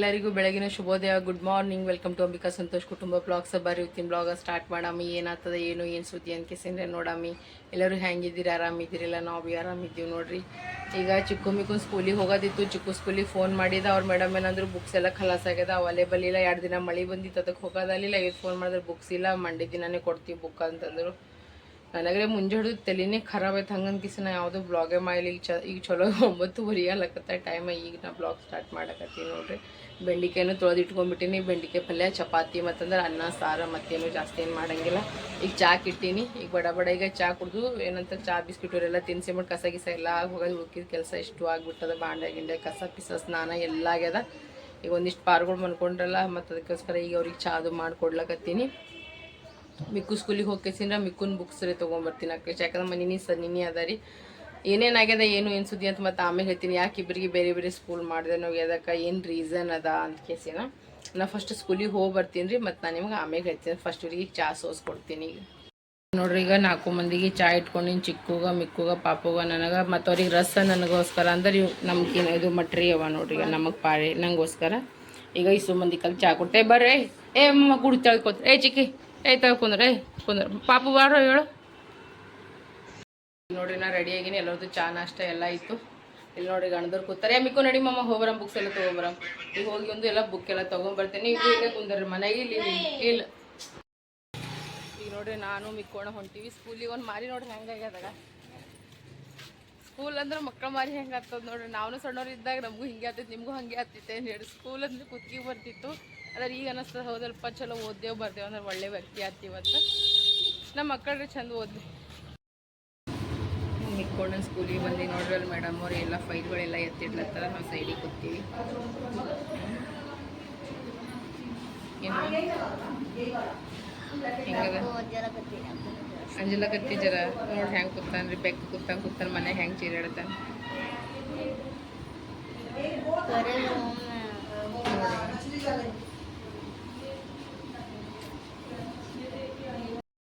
ಎಲ್ಲರಿಗೂ ಬೆಳಗಿನ ಶುಭೋದಯ. Good morning welcome to Ambika Santosh ಕುಟುಂಬ ಬ್ಲಾಗ್ಸ್ ಬರ್ರಿ, ಇವತ್ತಿನ ಬ್ಲಾಗ ಸ್ಟಾರ್ಟ್ ಮಾಡಾಮಿ. ಏನಾಗ್ತದ, ಏನು ಏನು ಸುದ್ದಿ ಅಂತ ಕೇಸಿಂದ್ರೆ ನೋಡಾಮಿ. ಎಲ್ಲರೂ ಹೆಂಗಿದ್ದೀರಿ? ಆರಾಮಿದ್ದೀರಿಲ್ಲ? ನಾವು ಭೀ ಆರಾಮಿದ್ದೀವಿ ನೋಡ್ರಿ. ಈಗ ಚಿಕ್ಕು ಮಿಕ್ಕು ಸ್ಕೂಲಿಗೆ ಹೋಗೋದಿತ್ತು. ಚಿಕ್ಕು ಸ್ಕೂಲಿಗೆ ಫೋನ್ ಮಾಡಿದ. ಅವ್ರ ಮೇಡಮ್ ಏನಂದ್ರು ಬುಕ್ಸ್ ಎಲ್ಲ ಖಲಾಸ್ ಆಗ್ಯದ? ಅವೈಲೇಬಲ್ ಇಲ್ಲ ಎರಡು ದಿನ ಮಳೆ ಬಂದಿತ್ತು. ಅದಕ್ಕೆ ಹೋಗೋದಲ್ಲಿಲ್ಲ ಇವತ್ತು ಫೋನ್ ಮಾಡಿದ್ರೆ ಬುಕ್ಸ್ ಇಲ್ಲ. ಮಂಡಿ ದಿನನೇ ಕೊಡ್ತೀವಿ ಬುಕ್ ಅಂತಂದ್ರು. ನನಗೆ ಹಿಡಿದು ತಲೆನೇ ಖರಾಬ್ ಆಯ್ತು. ಹಂಗಂತ ಕಿಸಿ ನಾ ಯಾವುದೂ ಬ್ಲಾಗೇ ಮಾಡಿಲ್ಲ ಈಗ ಚ, ಈಗ ಚಲೋ ಒಂಬತ್ತುವರೆ ಆಗ್ಲಕತ್ತ. ಟೈಮ್ ಈಗ ನಾ ಬ್ಲಾಗ್ ಸ್ಟಾರ್ಟ್ ಮಾಡಕತ್ತೀನಿ ನೋಡ್ರಿ. ಬೆಂಡಿಕಾಯನ್ನು ತೊಳೆದು ಇಟ್ಕೊಂಡ್ಬಿಟ್ಟಿನಿ ಬೆಂಡಿಕಾಯಿ ಪಲ್ಯ, ಚಪಾತಿ ಮತ್ತಂದ್ರೆ ಅನ್ನ, ಸಾರ, ಮತ್ತೇನು ಜಾಸ್ತಿ ಏನು ಮಾಡಂಗಿಲ್ಲ. ಈಗ ಚಾ ಇಟ್ಟೀನಿ ಈಗ ಬಡ ಬಡ ಈಗ ಚಾ ಕುಡಿದು ಏನಂತ ಚಾ ಬಿಸ್ಕಿಟ್ ಇವರೆಲ್ಲ ತಿನ್ಸಿ ಮಾಡಿ ಕಸ ಗಿಸ ಎಲ್ಲ ಹೋಗೋದು ಉಳ್ಕಿದ ಕೆಲಸ ಇಷ್ಟು ಆಗಿಬಿಟ್ಟದ. ಬಾಂಡೆ ಗಿಂಡೆ, ಕಸ, ಪಿಸ, ಸ್ನಾನ ಎಲ್ಲ ಆಗ್ಯದ. ಈಗ ಒಂದಿಷ್ಟು ಪಾರ್ಗಳು ಮನ್ಕೊಂಡ್ರಲ್ಲ, ಮತ್ತು ಅದಕ್ಕೋಸ್ಕರ ಈಗ ಅವ್ರಿಗೆ ಚಾದು ಮಾಡ್ಕೊಡ್ಲಕತ್ತೀನಿ. ಮಿಕ್ಕು ಸ್ಕೂಲಿಗೆ ಹೋಗ್ಕೇಸಿಂದ್ರ ಮಿಕ್ಕುನ್ ಬುಕ್ಸ್ ರೀ ತೊಗೊಂಬರ್ತೀನಿ ಅಕ್ಕ. ಯಾಕಂದ್ರೆ ಮನಿನಿ ಸನ್ನಿನಿ ಅದ ರೀ ಏನೇನಾಗ್ಯದ ಏನು ಏನು ಸುದ್ದಿ ಅಂತ ಮತ್ತೆ ಆಮೇಲೆ ಹೇಳ್ತೀನಿ. ಯಾಕೆ ಇಬ್ಬರಿಗೆ ಬೇರೆ ಬೇರೆ ಸ್ಕೂಲ್ ಮಾಡಿದೆ ನಾವು ಏನು ರೀಸನ್ ಅದ ಅಂತ ಕೇಸಿನ ನಾ ಫಸ್ಟ್ ಸ್ಕೂಲಿಗೆ ಹೋಗಿ ಬರ್ತೀನಿ ರೀ ಮತ್ತು ನಾನು ನಿಮ್ಗೆ ಆಮೇಲೆ ಹೇಳ್ತೀನಿ. ಫಸ್ಟ್ ಇವ್ರಿಗೆ ಚಾ ಸೋಸ್ಕೊಡ್ತೀನಿ. ಈಗ ನೋಡ್ರಿ, ಈಗ ನಾಲ್ಕು ಮಂದಿಗೆ ಚಾ ಇಟ್ಕೊಂಡಿನಿ, ಚಿಕ್ಕುಗ, ಮಿಕ್ಕುಗ, ಪಾಪುಗ, ನನಗೆ ಮತ್ತು ಅವ್ರಿಗೆ ರಸ ನನಗೋಸ್ಕರ ಅಂದ್ರೆ ಇವು ನಮ್ಗಿನ ಇದು ಮಟ್ರಿ ಅವ ನೋಡ್ರಿ, ಈಗ ನಮಗೆ ಪಾಳಿ ನಂಗೋಸ್ಕರ. ಈಗ ಇಷ್ಟು ಮಂದಿ ಕಲ್ ಚಾ ಕೊಟ್ಟೆ, ಬರ್ರಿ. ಏ ಅಮ್ಮ ಕುಡಿ ತಳ್ಕೊತ ಏ, ಚಿಕ್ಕಿ, ಏ, ತಳ್ಕೊಂಡ್ರೆ, ಏ ಕುಂದ್ರ ಪಾಪು ಬಾರೋ, ಹೇಳು. ನೋಡ್ರಿ ನಾ ರೆಡಿ ಆಗಿನಿ. ಎಲ್ಲರದ್ದು ಚಾ ನಾಷ್ಟ ಎಲ್ಲ ಇತ್ತು ಇಲ್ಲಿ ನೋಡ್ರಿ ಗಣದವ್ರು ಕೂತಾರೆ. ಮಿಕ್ಕೋ ನಡಿ ಮಮ್ಮ ಹೋಗ್ಬರಂ ಬುಕ್ಸ್ ಎಲ್ಲ ತೊಗೊಂಬರಂ ಈಗ ಹೋಗಿ ಒಂದು ಎಲ್ಲ ಬುಕ್ ಎಲ್ಲ ತೊಗೊಂಬರ್ತೀನಿ. ಈಗ ಇಲ್ಲೇ ಕುಂದ್ರಿ ಮನೆಗೆ ಇಲ್ಲಿ ಇಲ್ಲಿ- ಈಗ ನೋಡ್ರಿ ನಾನು ಮಿಕ್ಕೋಣ ಹೊಂಟಿವಿ. ಸ್ಕೂಲಿಗೆ ಒಂದು ಮಾರಿ ನೋಡ್ರಿ ಹೆಂಗಾಗ್ಯದಾಗ ಸ್ಕೂಲ್ ಅಂದ್ರೆ ಮಕ್ಕಳ ಮಾರಿ ಹೆಂಗೆ ಆಗ್ತದ ನೋಡ್ರಿ. ನಾವು ಸಣ್ಣವ್ರು ಇದ್ದಾಗ ನಮಗೂ ಹಿಂಗೆ ಆಗ್ತೈತೆ ನಿಮಗೂ ಹಂಗೆ ಆಗ್ತೈತೆ ಅಂತ ಹೇಳಿ ಸ್ಕೂಲ್ ಅಂದ್ರೆ ಕುತ್ತಿಗೆ ಬರ್ತಿತ್ತು. ಅದ್ರ ಈಗ ಅನ್ನಿಸ್ತದೆ ಹೌದಲ್ಪ ಚಲೋ ಓದ್ದೇವು ಬರ್ತೇವೆ ಅಂದ್ರೆ ಒಳ್ಳೆ ವ್ಯಕ್ತಿ ಆಗ್ತೀವತ್ತು ನಮ್ಮ ಮಕ್ಕಳ್ರಿ ಚಂದ ಓದ್ಲಿ. ಮಿಕ್ಕೊಂಡ ಸ್ಕೂಲಿಗೆ ಬಂದು ನೋಡ್ರಲ್ಲ ಮೇಡಮ್ ಅವ್ರು ಎಲ್ಲ ಫೈಲ್ಗಳೆಲ್ಲ ಎತ್ತಿಡ್ಲತ್ತಾರ ನಾವು ಸೈಡಿಗೆ ಕೂತೀವಿ ಅಂಜಲ ಕತ್ತಿ ಜರ ನೋಡಿ ಹೆಂಗೆ ಕೂತಾನ್ರಿ ಬೆಕ್ಕ ಕೂತಾನ ಕೂತಾನ ಮನೆ ಹೆಂಗೆ ಚೀರಾಡ್ತಾನೆ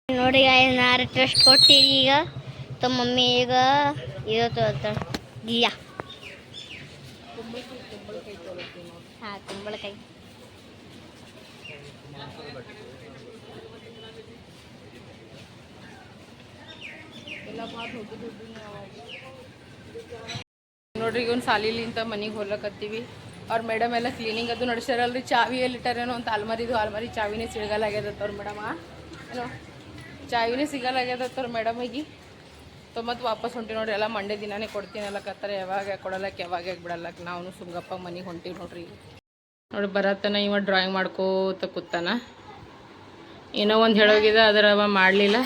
ನೋಡಿ ನಾರ ಟ್ರಸ್ಟ್ ಕೊಟ್ಟಿರಿ ಈಗ. ತಮ್ಮ ಮಮ್ಮಿ, ಈಗ ಇದು ತೊಗೊಳ್ತಾಳೆ ಗಿಯಾ ಹಾಂ, ಕುಂಬಳಕಾಯಿ. ನೋಡ್ರಿ, ಈಗ ಸಾಲಿಲಿಂತ ಮನೆಗೆ ಹೋಗ್ಲಕತ್ತೀವಿ. ಅವ್ರ ಮೇಡಮ್ ಎಲ್ಲ ಕ್ಲೀನಿಂಗ್ ಅದು ನಡೆಸ್ಯಾರಲ್ರಿ, ಚಾವಿ ಎಲ್ಲಿ ಇಟ್ಟಾರೇನೋ ಅಂತ ಅಲ್ಮಾರಿದು ಅಲ್ಮಾರಿ ಚಾವಿನೇ ಸಿಗಲಾಗ್ಯದತ್ತ ಅವ್ರ ಮೇಡಮ. ಏನೋ ಚಾವಿನೇ ಸಿಗಲಾಗ್ಯದತ್ತ ಮೇಡಮ್ ಮೇಡಮಿಗೆ ಸೊ ಮತ್ತು ವಾಪಸ್ ಹೊಂಟಿ ನೋಡ್ರಿ, ಎಲ್ಲ ಮಂಡೆ ದಿನಾನೇ ಕೊಡ್ತೀನಿ ಅಲ್ಲಕತ್ತಾರೆ ಯಾವಾಗ ಕೊಡಲಕ್ಕೆ ಯಾವಾಗ ಬಿಡಲ್ಲಕ್ಕೆ ನಾವು ಸುಂಗಪ್ಪ ಮನೆಗೆ ಹೊಂಟಿವಿ ನೋಡ್ರಿ. ನೋಡಿ ಬರತ್ತನ, ಇವ ಡ್ರಾಯಿಂಗ್ ಮಾಡ್ಕೋತ ಕೂತಾನ. ಏನೋ ಒಂದು ಹೇಳೋಗಿದೆ ಅದರ ಅವ ಮಾಡಲಿಲ್ಲ.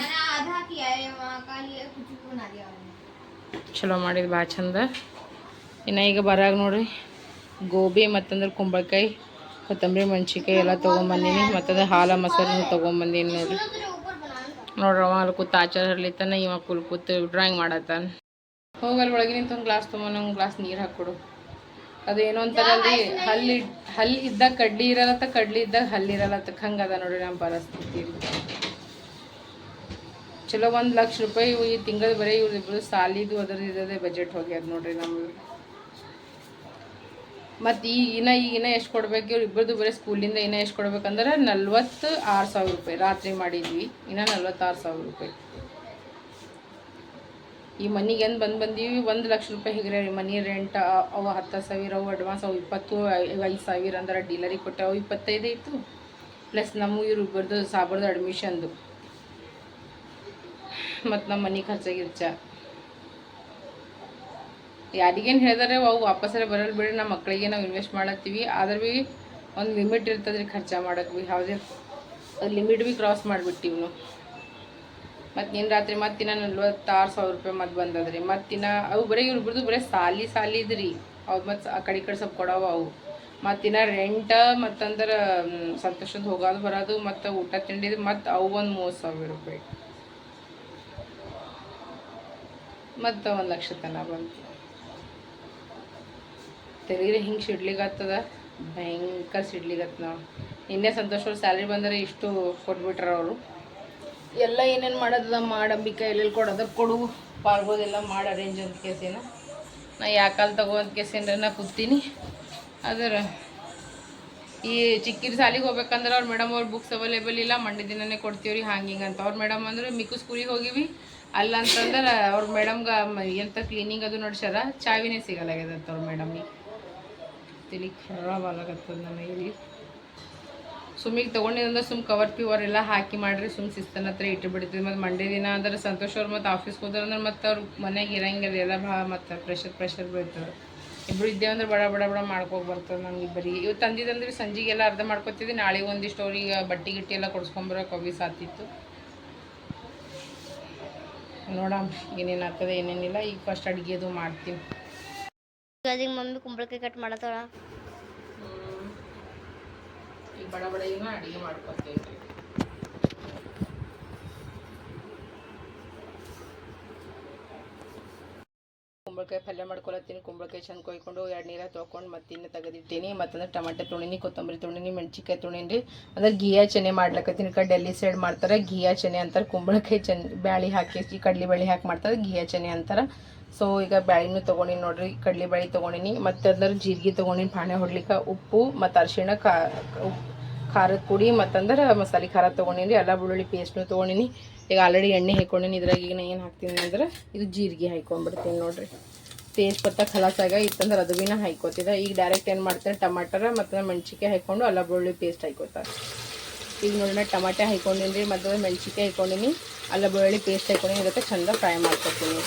ಚಲೋ ಮಾಡಿದ್ ಭಾಳ ಚಂದ. ಇನ್ನು ಈಗ ಬರಾಗ ನೋಡ್ರಿ, ಗೋಬಿ ಮತ್ತಂದ್ರೆ ಕುಂಬಳಕಾಯಿ, ಕೊತ್ತಂಬರಿ ಮೆಣ್ಸಿನ್ಕಾಯಿ ಎಲ್ಲ ತೊಗೊಂಬಂದೀನಿ, ಮತ್ತದ ಹಾಲ, ಮೊಸರನ್ನು ತೊಗೊಂಬಂದೀನಿ ನೋಡ್ರಿ. ನೋಡ್ರಿ ಅವ ಅಲ್ಲಿ ಕೂತ ಆಚಾರ ಹರ್ಲಿತ್ತಾನ ಇವ ಕುಲ್ ಕೂತು ಡ್ರಾಯಿಂಗ್ ಮಾಡತ್ತಾನ ಹೋಗಲ್ ಒಳಗೆ ಒಂದು ಗ್ಲಾಸ್ ತೊಗೊಂಡು ಒಂದು ಗ್ಲಾಸ್ ನೀರು ಹಾಕ್ಕೊಡು ಅದು ಏನೋ ಅಲ್ಲಿ ಹಲ್ಲಿ ಹಲ್ಲಿ ಇದ್ದಾಗ ಕಡ್ಲಿ ಇರಲ್ಲತ್ತ ಕಡ್ಲಿ ಇದ್ದಾಗ ಹಲ್ಲಿ ಇರಲತ್ತ. ಹಂಗೆ ಅದ ನೋಡಿ ನಮ್ಮ ಪರಿಸ್ಥಿತಿ. ಚಲೋ ಒಂದು ಲಕ್ಷ ರೂಪಾಯಿ ಈ ತಿಂಗಳ ಬರೀ ಇವ್ರದ್ದು ಸಾಲಿದು ಅದ್ರದ್ದು ಇರೋದೇ ಬಜೆಟ್ ಹೋಗ್ಯದ ನೋಡ್ರಿ ನಮ್ದು. ಮತ್ತು ಈ ಇನ್ನ ಈಗ ಇನ್ನ ಎಷ್ಟು ಕೊಡಬೇಕು? ಇವ್ರು ಇಬ್ಬರದು ಬರೀ ಸ್ಕೂಲಿಂದ ಇನ್ನ ಎಷ್ಟು ಕೊಡ್ಬೇಕಂದ್ರೆ ನಲ್ವತ್ತು ಆರು ಸಾವಿರ ರೂಪಾಯಿ ರಾತ್ರಿ ಮಾಡಿದ್ವಿ. ಇನ್ನ ನಲ್ವತ್ತಾರು ಸಾವಿರ ರೂಪಾಯಿ. ಈ ಮನೆಗೆ ಏನು ಬಂದು ಬಂದೀವಿ? ಒಂದು ಲಕ್ಷ ರೂಪಾಯಿ ಹಿಗ್ರೆ ಮನಿ ರೆಂಟ್ ಅವು ಹತ್ತು ಸಾವಿರ, ಅವು ಅಡ್ವಾನ್ಸ್ ಅವು ಇಪ್ಪತ್ತು ಐದು ಸಾವಿರ ಅಂದ್ರೆ ಡೀಲರಿಗೆ ಕೊಟ್ಟೆ ಅವು ಇಪ್ಪತ್ತೈದು ಇತ್ತು. ಪ್ಲಸ್ ನಮ್ಮ ಇವ್ರು ಇಬ್ಬರದು ಸಾಬರ್ದು ಅಡ್ಮಿಷನ್ದು ಮತ್ತು ನಮ್ಮ ಮನೆ ಖರ್ಚ ಗಿರ್ಚ ಯಾರಿಗೇನು ಹೇಳಿದರೆ, ಅವು ವಾಪಸ್ಸರೆ ಬರಲ್ಲ ಬಿಡಿ ನಮ್ಮ ಮಕ್ಕಳಿಗೆ ನಾವು ಇನ್ವೆಸ್ಟ್ ಮಾಡತ್ತೀವಿ. ಆದ್ರೆ ಭೀ ಒಂದು ಲಿಮಿಟ್ ಇರ್ತದೆ ರೀ ಖರ್ಚು ಮಾಡೋಕೆ ಭೀ ಯಾವುದೇ ಅದು ಲಿಮಿಟ್ ಭೀ ಕ್ರಾಸ್ ಮಾಡಿಬಿಟ್ಟಿವಿ ನಾವು. ಮತ್ತು ನಿನ್ನ ರಾತ್ರಿ ಮತ್ತಿನ್ನ ನಲ್ವತ್ತಾರು ಸಾವಿರ ರೂಪಾಯಿ ಮತ್ತೆ ಬಂದದ್ರಿ. ಮತ್ತಿನ ಅವು ಬರೀ ಇವ್ರಿಬ್ರದ್ದು ಬರೀ ಸಾಲಿ ಸಾಲಿ ಇದ್ರಿ ಅವು ಮತ್ತು ಆ ಕಡೆ ಈ ಕಡೆ ಸ್ವಲ್ಪ ಕೊಡವ ಅವು. ಮತ್ತಿನ ರೆಂಟ ಮತ್ತಂದ್ರೆ ಸಂತೋಷದ ಹೋಗೋದು ಬರೋದು, ಮತ್ತು ಊಟ ತಿಂಡಿದು ಮತ್ತು ಅವು ಒಂದು ಮೂವತ್ತು ಸಾವಿರ ರೂಪಾಯಿ. ಮತ್ತು ಒಂದು ಲಕ್ಷ ತನಕ ಬಂತು. ತೆಲೀರಿ ಹಿಂಗೆ ಸಿಡ್ಲಿಗತ್ತದ ಭಯಂಕರ ಸಿಡ್ಲಿಗತ್ತ ನಾವು ಇನ್ನೇ ಸಂತೋಷವ್ರು ಸ್ಯಾಲ್ರಿ ಬಂದರೆ ಇಷ್ಟು ಕೊಟ್ಬಿಟ್ರ ಅವರು. ಎಲ್ಲ ಏನೇನು ಮಾಡೋದದ? ಮಾಡಂಬಿಕ ಎಲ್ಲೆಲ್ಲಿ ಕೊಡೋದ? ಕೊಡು. ಪಾಲ್ಗೋದೆಲ್ಲ ಮಾಡಿ ಅರೇಂಜ್ ಅಂತ ಕೇಸಿನ ನಾ ಯಾಕಲ್ಲಿ ತಗೋ ಅಂತ ಕೇಸಿನ ನಾ ಕೂತೀನಿ ಅದರ ಈ ಚಿಕ್ಕಿರ ಸಾಲಿಗೆ ಹೋಗ್ಬೇಕಂದ್ರೆ ಅವ್ರು ಮೇಡಮ್ ಅವ್ರ ಬುಕ್ಸ್ ಅವೈಲೇಬಲ್ ಇಲ್ಲ. ಮಂಡಿ ದಿನನೇ ಕೊಡ್ತೀವ್ರಿ, ಹಂಗೆ ಹಿಂಗೆ ಅಂತ. ಅವ್ರ ಮೇಡಮ್ ಅಂದ್ರೆ ಮಿಕ್ಕು ಸ್ಕೂಲಿಗೆ ಹೋಗಿವಿ. ಅಲ್ಲ ಅಂತಂದ್ರೆ ಅವ್ರ ಮೇಡಮ್ಗೆ ಎಂಥ ಕ್ಲೀನಿಂಗ್ ಅದು ನಡ್ಸ್ಯಾರ ಚಾವಿನೇ ಸಿಗಲಾಗ್ಯದಂತ ಅವ್ರ ಮೇಡಮ್ಗೆ ತಿಳಿ ಖರಾಬ್ ಆಗತ್ತದ ನನಗೆ ಇಲ್ಲಿ. ಸುಮ್ಮಿಗೆ ತೊಗೊಂಡಿದ್ದಂದ್ರೆ ಸುಮ್ ಕವರ್ ಪಿವರ್ ಎಲ್ಲ ಹಾಕಿ ಮಾಡಿರಿ, ಸುಮ್ ಸಿಸ್ತನ ಹತ್ರ ಇಟ್ಟು ಬಿಡ್ತೀವಿ. ಮತ್ತು ಮಂಡೇ ದಿನ ಅಂದ್ರೆ ಸಂತೋಷ್ ಅವ್ರು ಮತ್ತು ಆಫೀಸ್ಗೆ ಹೋದ್ರಂದ್ರೆ ಮತ್ತು ಅವ್ರು ಮನೆಗೆ ಇರಂಗಿಲ್ಲ ಎಲ್ಲ ಭಾಳ ಮತ್ತು ಪ್ರೆಷರ್ ಪ್ರೆಷರ್ ಬೀಳ್ತದೆ. ಇಬ್ಬರು ಇದ್ದೇವೆ ಅಂದ್ರೆ ಬಡ ಬಡ ಬಡ ಮಾಡ್ಕೋಗಿ ಬರ್ತದೆ ನಮ್ಗೆ ಇಬ್ಬರಿಗೆ ಇವತ್ತು ಸಂಜೆಗೆ ಸಂಜೆಗೆಲ್ಲ ಅರ್ಧ ಮಾಡ್ಕೊತಿದ್ವಿ. ನಾಳೆ ಒಂದಿಷ್ಟು ಅವ್ರಿಗೆ ಬಟ್ಟೆ, ಗಿಟ್ಟಿ ಎಲ್ಲ ಕೊಡ್ಸ್ಕೊಂಬರೋಕೆ ಅವಿ ಸಾತಿತ್ತು ನೋಡಮ್ಮ ಏನೇನು ಆಗ್ತದೆ, ಏನೇನಿಲ್ಲ. ಈಗ ಫಸ್ಟ್ ಅಡುಗೆದು ಮಾಡ್ತೀನಿ. ಈಗ ಮಮ್ಮಿ ಕುಂಬಳಕಾಯಿ ಕಟ್ ಮಾಡತ್ತಾಳ? ಬಡ ಬಡ ಈಗ ಅಡುಗೆ ಮಾಡ್ಕೊತೀವಿ ಕುಂಬಳಕಾಯಿ ಪಲ್ಯ ಮಾಡ್ಕೊಳತ್ತೀನಿ. ಕುಂಬಳಕಾಯಿ ಚೆಂದ ಕೊಯ್ಕೊಂಡು ಎರಡು ನೀರ ತೊಳ್ಕೊಂಡು ಮತ್ತೆ ಇನ್ನು ತೆಗೆದಿಟ್ಟೀನಿ. ಮತ್ತಂದ್ರೆ ಟಮಾಟೆ ತೊಳಿನಿ ಕೊತ್ತಂಬರಿ ತೊಣಿನಿ ಮೆಣಸಿನ್ಕಾಯಿ ರೀ ಅಂದ್ರೆ ಗಿಯಾ ಚೆನ್ನೆ ಮಾಡ್ಲಕತ್ತೀನಿ. ಕಡೆ ಡೆಲ್ಲಿ ಸೈಡ್ ಮಾಡ್ತಾರೆ. ಗೀಯ ಚೆನ್ನೆ ಅಂತಾರೆ. ಕುಂಬಳಕಾಯಿ ಚೆನ್ನ ಬ್ಯಾಳಿ ಹಾಕಿ ಕಡ್ಲಿ ಬೇಳೆ ಹಾಕಿ ಮಾಡ್ತಾರೆ. ಗೀಯ ಚೆನ್ನೆ ಅಂತಾರೆ. ಸೊ ಈಗ ಬ್ಯಾಳಿನೂ ತೊಗೊಂಡಿನಿ ನೋಡ್ರಿ. ಕಡ್ಲಿ ಬೇಳೆ ತೊಗೊಂಡಿನಿ. ಮತ್ತೆ ಅಂದ್ರೆ ಜೀರಿಗೆ ತೊಗೊಂಡಿನಿ, ಪಾಣೆ ಹೊಡ್ಲಿಕ್ಕೆ ಉಪ್ಪು, ಮತ್ತು ಅರಿಶಿಣ, ಕಾ ಉಪ್ಪು ಖಾರದ ಪುಡಿ ಮತ್ತಂದ್ರೆ ಮಸಾಲೆ ಖಾರ ತೊಗೊಂಡಿನಿ ಎಲ್ಲ ಬೆಳ್ಳುಳ್ಳಿ ಪೇಸ್ಟ್ನು ತೊಗೊಂಡಿನಿ. ಈಗ ಆಲ್ರೆಡಿ ಎಣ್ಣೆ ಹಾಕೊಂಡಿನಿ, ಇದ್ರಾಗ ಈಗ ಏನು ಹಾಕ್ತೀನಿ ಅಂದ್ರೆ ಇದು ಜೀರಿಗೆ ಹಾಕೊಂಡ್ಬಿಡ್ತೀನಿ ನೋಡಿರಿ. ಟೇಸ್ಟ್ ಬರ್ತಾ ಖಲಾಸಾಗ ಇತ್ತಂದ್ರೆ ಅದು ಭೀನ ಹಾಕೋತಿದ್ದೆ ಈಗ ಡೈರೆಕ್ಟ್ ಏನು ಮಾಡ್ತೇನೆ, ಟಮಾಟರ ಮತ್ತು ಮೆಣಸಿಕಾಯಿ ಹಾಕ್ಕೊಂಡು ಅಲ್ಲ ಬೆಳ್ಳುಳ್ಳಿ ಪೇಸ್ಟ್ ಹಾಕೋತಾರೆ ಈಗ ನೋಡಿ ನಾ ಟಮಾಟೆ ಹಾಕೊಂಡೀನಿ ರೀ ಮತ್ತು ಮೆಣ್ಸಿಕಾಯಿ ಹಾಕ್ಕೊಂಡಿನಿ ಅಲ್ಲ ಬೆಳ್ಳುಳ್ಳಿ ಪೇಸ್ಟ್ ಹಾಕೊಂಡೀನಿ ಇದಕ್ಕೆ ಚಂದ ಫ್ರೈ ಮಾಡ್ಕೊತೀನಿ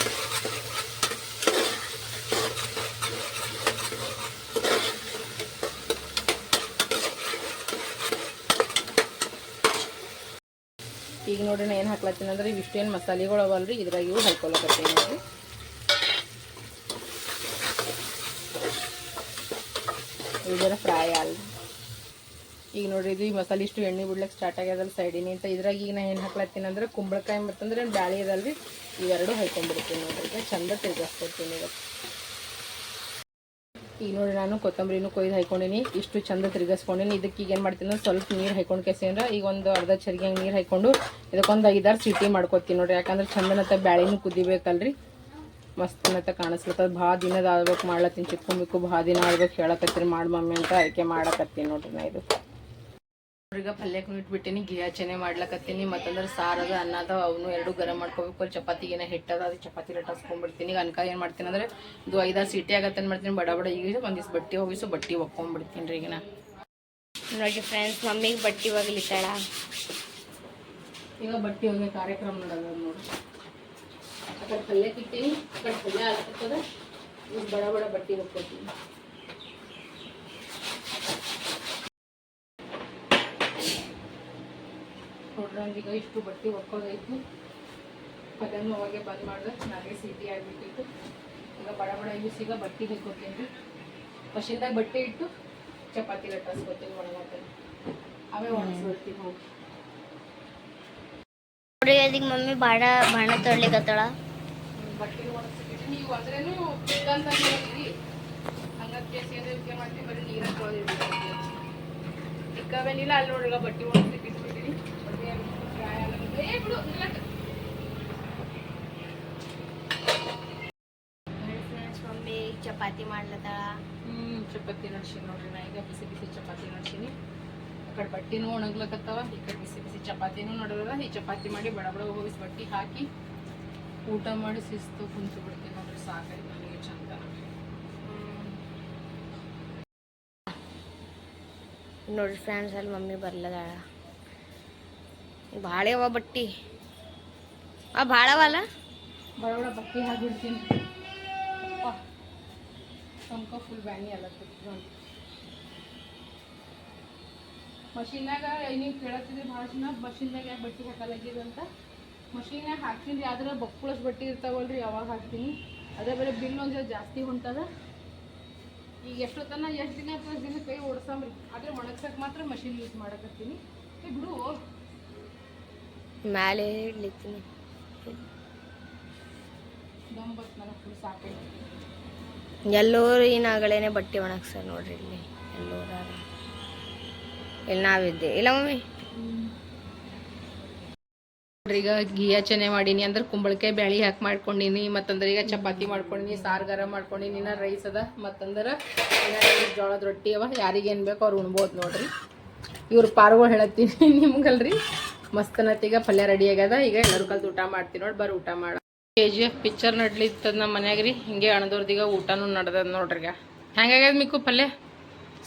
ಈಗ ನೋಡ್ರಿ ಏನು ಹಾಕ್ಲತ್ತೀನಿ ಅಂದ್ರೆ ಇಷ್ಟೇನು ಮಸಾಲೆಗಳು ಅವಲ್ರಿ. ಇದ್ರಾಗ ಇವು ಹಾಕೊಳಕತ್ತೀನಿ ನೋಡ್ರಿ. ಇದರ ಫ್ರೈ ಅಲ್ಲ ಈಗ ನೋಡ್ರಿ ಇದು ಈ ಮಸಾಲೆ ಇಷ್ಟು ಎಣ್ಣೆ ಬಿಡ್ಲಿಕ್ಕೆ ಸ್ಟಾರ್ಟ್ ಆಗ್ಯದಲ್ಲ ಸೈಡಿನಿ ಅಂತ. ಇದ್ರಾಗ ಈಗ ನಾ ಏನು ಹಾಕ್ಲತ್ತೀನಿ ಅಂದ್ರೆ ಕುಂಬಳಕಾಯಿ ಮತ್ತಂದ್ರೆ ಬ್ಯಾಳಿ ಅದಲ್ರಿ. ಇವೆರಡು ಹಾಕೊಂಡ್ಬಿಡ್ತೀನಿ ನೋಡ್ರಿ. ಚಂದ ತಿರ್ಗಿಸ್ಕೊಡ್ತೀನಿ ಇವತ್ತು ಈಗ ನೋಡಿ ನಾನು ಕೊತ್ತಂಬರಿನೂ ಕೊಯ್ದು ಹಾಕೊಂಡಿನಿ ಇಷ್ಟು ಚಂದ ತಿರ್ಗಿಸ್ಕೊಂಡಿನಿ. ಇದಕ್ಕೆ ಈಗ ಏನು ಮಾಡ್ತೀನಿ? ಅಂದ್ರೆ ಸ್ವಲ್ಪ ನೀರು ಹಾಕೊಂಡು ಕೆಸಿಂದ್ರೆ ಈಗ ಒಂದು ಅರ್ಧ ಚರಿಗೆ ಹಂಗೆ ನೀರು ಹಾಕೊಂಡು ಇದಕ್ಕೊಂದು ಐದಾರು ಸೀಟಿ ಮಾಡ್ಕೊತೀನಿ ನೋಡಿರಿ. ಯಾಕಂದ್ರೆ ಚಂದನತ್ತ ಬ್ಯಾಳಿನೂ ಕುದಿಬೇಕಲ್ರಿ. ಮಸ್ತನತ್ತ ಕಾಣಿಸ್ಲತ್ತದ. ಭಾಳ ದಿನದ ಆಗ್ಬೇಕು ಮಾಡ್ಲತ್ತೀನಿ. ಚಿಕ್ಕು ಭಾಳ ದಿನ ಆಗ್ಬೇಕು ಹೇಳಕತ್ತೀನಿ. ಮಾಡಿ ಮಮ್ಮಿ ಅಂತ ಅದಕ್ಕೆ ಮಾಡಕತ್ತೀನಿ ನೋಡ್ರಿ ನಾ ಇದು. ಈಗ ಪಲ್ಯಕ್ಕೂ ಇಟ್ಬಿಟ್ಟಿನಿ ಗಿಯ ಚೆನೆ ಮಾಡ್ಲಕತ್ತೀನಿ ಮತ್ತಂದ್ರೆ ಸಾರದ ಅನ್ನದ ಅವನು ಎರಡು ಗರಂ ಮಾಡ್ಕೋಬೇಕು ಚಪಾತಿಗೇನ ಹಿಟ್ಟದ ಅದು ಚಪಾತಿ ಲಟ್ಟಿಸ್ಕೊಂಡ್ಬಿಡ್ತೀನಿ ಈಗ ಅನ್ಕ ಏನು ಮಾಡ್ತೀನಿ ಅಂದ್ರೆ ಇದು ಐದಾರು ಸೀಟಿ ಆಗತ್ತೆ ಮಾಡ್ತೀನಿ ಬಡ ಬಡ ಈಗ ಒಂದಿವ್ಸ ಬಟ್ಟೆ ಹೋಗಿಸು ಬಟ್ಟೆ ಒಕ್ಕೊಂಡ್ಬಿಡ್ತೀನಿ ರೀ ಈಗ ನಾ ನೋಡಿ ಫ್ರೆಂಡ್ಸ್ ಮಮ್ಮಿಗೆ ಬಟ್ಟೆ ಹೋಗ್ಲಿತ್ತಳ ಈಗ ಬಟ್ಟೆ ಹೋಗಿ ಕಾರ್ಯಕ್ರಮ ನಡೆದ ನೋಡಿ. ಆ ಕಡೆ ಪಲ್ಯಕ್ಕೆ ಇಟ್ಟೀನಿ ಆ ಕಡೆ ಪಲ್ಯ ಆಗ್ತದ ಬಡ ಬಡ ಬಟ್ಟೆ ಒಕ್ಕೋತೀನಿ. ಈಗ ಇಷ್ಟು ಬಟ್ಟೆ ಒಕ್ಕೋದೈತು ಅದನ್ನು ಅವಾಗೆ ಬಂದ್ ಮಾಡಿದ್ರೆ ಚೆನ್ನಾಗಿ ಸಿಟಿ ಆಗಿಬಿಟ್ಟಿತ್ತು ಈಗ ಬಡ ಬಡ ಯೂಸ್ ಈಗ ಬಟ್ಟೆ ಹೇಳ್ಕೊತೀನಿ ರೀ ಮಷಿನ್ದಾಗ ಬಟ್ಟೆ ಇಟ್ಟು ಚಪಾತಿ ಲಟ್ಟಿಸ್ಕೊತೀನಿ ಒಣಗಾತೀನಿ. ಅವೇ ಒಣಗಿಸ್ಬಿಡ್ತೀನಿ ಹೋಗಿ. ನೋಡಿ ಅದಕ್ಕೆ ಮಮ್ಮಿ ಬಾಣ ಬಾಣ ತೊಳ್ಲಿಕತ್ತಾಳ ಬಟ್ಟೆ ಒಣಗಿಸ್ಬಿಟ್ಟು ನೀವು ಅಂದ್ರೇನು ಅಂತ ಹೇಳಿದ್ರಿ ಹಂಗಾಗಿ ಕೇಸಿ ಅಂದ್ರೆ ಇದಕ್ಕೆ ಮಾಡ್ತೀವಿ ಬರೀ ನೀರಾಗ ತೊಳೆದಿರ್ತೀವಿ ಚಿಕ್ಕವೇನಿಲ್ಲ ಅಲ್ಲಿ ನೋಡಿಲ್ಲ ಬಟ್ಟೆ ಒಣಗಿಸಿ ಇಟ್ಬಿಟ್ಟಿನಿ ಬಟ್ಟೆ ಮಮ್ಮಿ ಚಪಾತಿ ಮಾಡ್ಲತ್ತಾಳ ಹ್ಮ್ ಚಪಾತಿ ನಡ್ಸೀನಿ ನೋಡ್ರಿ ನಾ ಈಗ. ಬಿಸಿ ಬಿಸಿ ಚಪಾತಿ ನಡ್ಸೀನಿ ಆ ಕಡೆ ಬಟ್ಟಿನೂ ಒಣಗ್ಲಕತ್ತಾವ ಈ ಕಡೆ ಬಿಸಿ ಬಿಸಿ ಚಪಾತಿನೂ ನಡದದ ಈ ಚಪಾತಿ ಮಾಡಿ ಬಡ ಬಡ ಹೋಗಿಸಿ ಬಟ್ಟಿ ಹಾಕಿ ಊಟ ಮಾಡಿ ಶಿಸ್ತು ಕುಂತು ಬಿಡ್ತೀನಿ ನೋಡ್ರಿ ಸಾಕಾಯ್ತು ನನಗೆ ಚಂದ. ನೋಡ್ರಿ ಫ್ರೆಂಡ್ಸ್ ಅಲ್ಲಿ ಮಮ್ಮಿ ಬರ್ಲದಾಳ. ಭಾಳ ಅವ ಬಟ್ಟಿ. ಆ ಭಾಳ ಅವಲ್ಲ ಬಡ ಬಡ ಬಟ್ಟೆ ಅಪ್ಪ ಸಂಕ ಫುಲ್ ಬ್ಯಾನಿ ಅಲ್ಲ ಮಷಿನ್ನಾಗ ನೀವು ಕೇಳತ್ತಿದ್ರಿ ಭಾಳ ಜನ ಮಷೀನ್ದಾಗ ಯಾಕೆ ಬಟ್ಟೆ ಹಾಕಲಾಗಿದಂತ ಅಂತ. ಮಷೀನ್ಯಾಗ ಹಾಕ್ತೀನಿ ಆದ್ರೆ ಬಕ್ಕುಳಷ್ಟು ಬಟ್ಟೆ ಇರ್ತಾವಲ್ರಿ ಯಾವಾಗ ಹಾಕ್ತೀನಿ. ಅದೇ ಬೇರೆ ಬಿಲ್ ಒಂದು ಜಾಸ್ತಿ ಹೊಂಟದ. ಈಗ ಎಷ್ಟೊತ್ತನ, ಎಷ್ಟು ದಿನ ಅಥವಾ ದಿನ ಕೈ ಓಡಿಸಮ್ರಿ ಆದರೆ ಒಣಗ್ಸಕ್ಕೆ ಮಾತ್ರ ಮಷೀನ್ ಯೂಸ್ ಮಾಡಕತ್ತೀನಿ. ಬಿಡು. ಮ್ಯಾಲೆ ಸಾಕೈತಿ ಎಲ್ಲೋರು ಈನಾಗಳೇನೆ ಬಟ್ಟೆ ಒಣಗ್ಸಾರ ನೋಡ್ರಿ ಇಲ್ಲಿ. ಎಲ್ಲೋರ ಇಲ್ಲಿ ನಾವಿದ್ದೆ. ಇಲ್ಲ ಮಮ್ಮಿ? ಈಗ ಗಿಯಾಚನೆ ಮಾಡೀನಿ ಅಂದ್ರೆ ಕುಂಬಳಕಾಯಿ ಬ್ಯಾಳಿ ಹಾಕಿ ಮಾಡ್ಕೊಂಡಿನಿ, ಮತ್ತಂದ್ರೆ ಈಗ ಚಪಾತಿ ಮಾಡ್ಕೊಂಡಿನಿ, ಸಾರು ಗರಂ ಮಾಡ್ಕೊಂಡಿನಿ, ಇನ್ನ ರೈಸ್ ಅದ, ಮತ್ತಂದ್ರೆ ಜೋಳದ ರೊಟ್ಟಿ ಅವ. ಯಾರಿಗೇನು ಬೇಕೋ ಅವ್ರು ಉಣ್ಬೋದು ನೋಡ್ರಿ. ಇವ್ರ ಪಾರುಗಳು ಹೇಳತ್ತೀನಿ ನಿಮ್ಗಲ್ರಿ. ಮಸ್ತನತ್ತೀಗ ಪಲ್ಯ ರೆಡಿ ಆಗ್ಯದ. ಈಗ ಎಲ್ಲರೂ ಕಲ್ತು ಊಟ ಮಾಡ್ತೀನಿ ನೋಡಿ ಬರ್ರಿ ಊಟ ಮಾಡ ಕೆ ಜಿ ಎಫ್ ಪಿಕ್ಚರ್ ನಡ್ಲಿತ್ತದ ನಮ್ಮ ಮನ್ಯಾಗ ರೀ ಹಿಂಗೆ ಅಣದವ್ರದೀಗ ಊಟನೂ ನಡ್ದದ ನೋಡ್ರಿ ಈಗ. ಹೆಂಗಾಗ್ಯದ ಮಿಕ್ಕು ಪಲ್ಯ?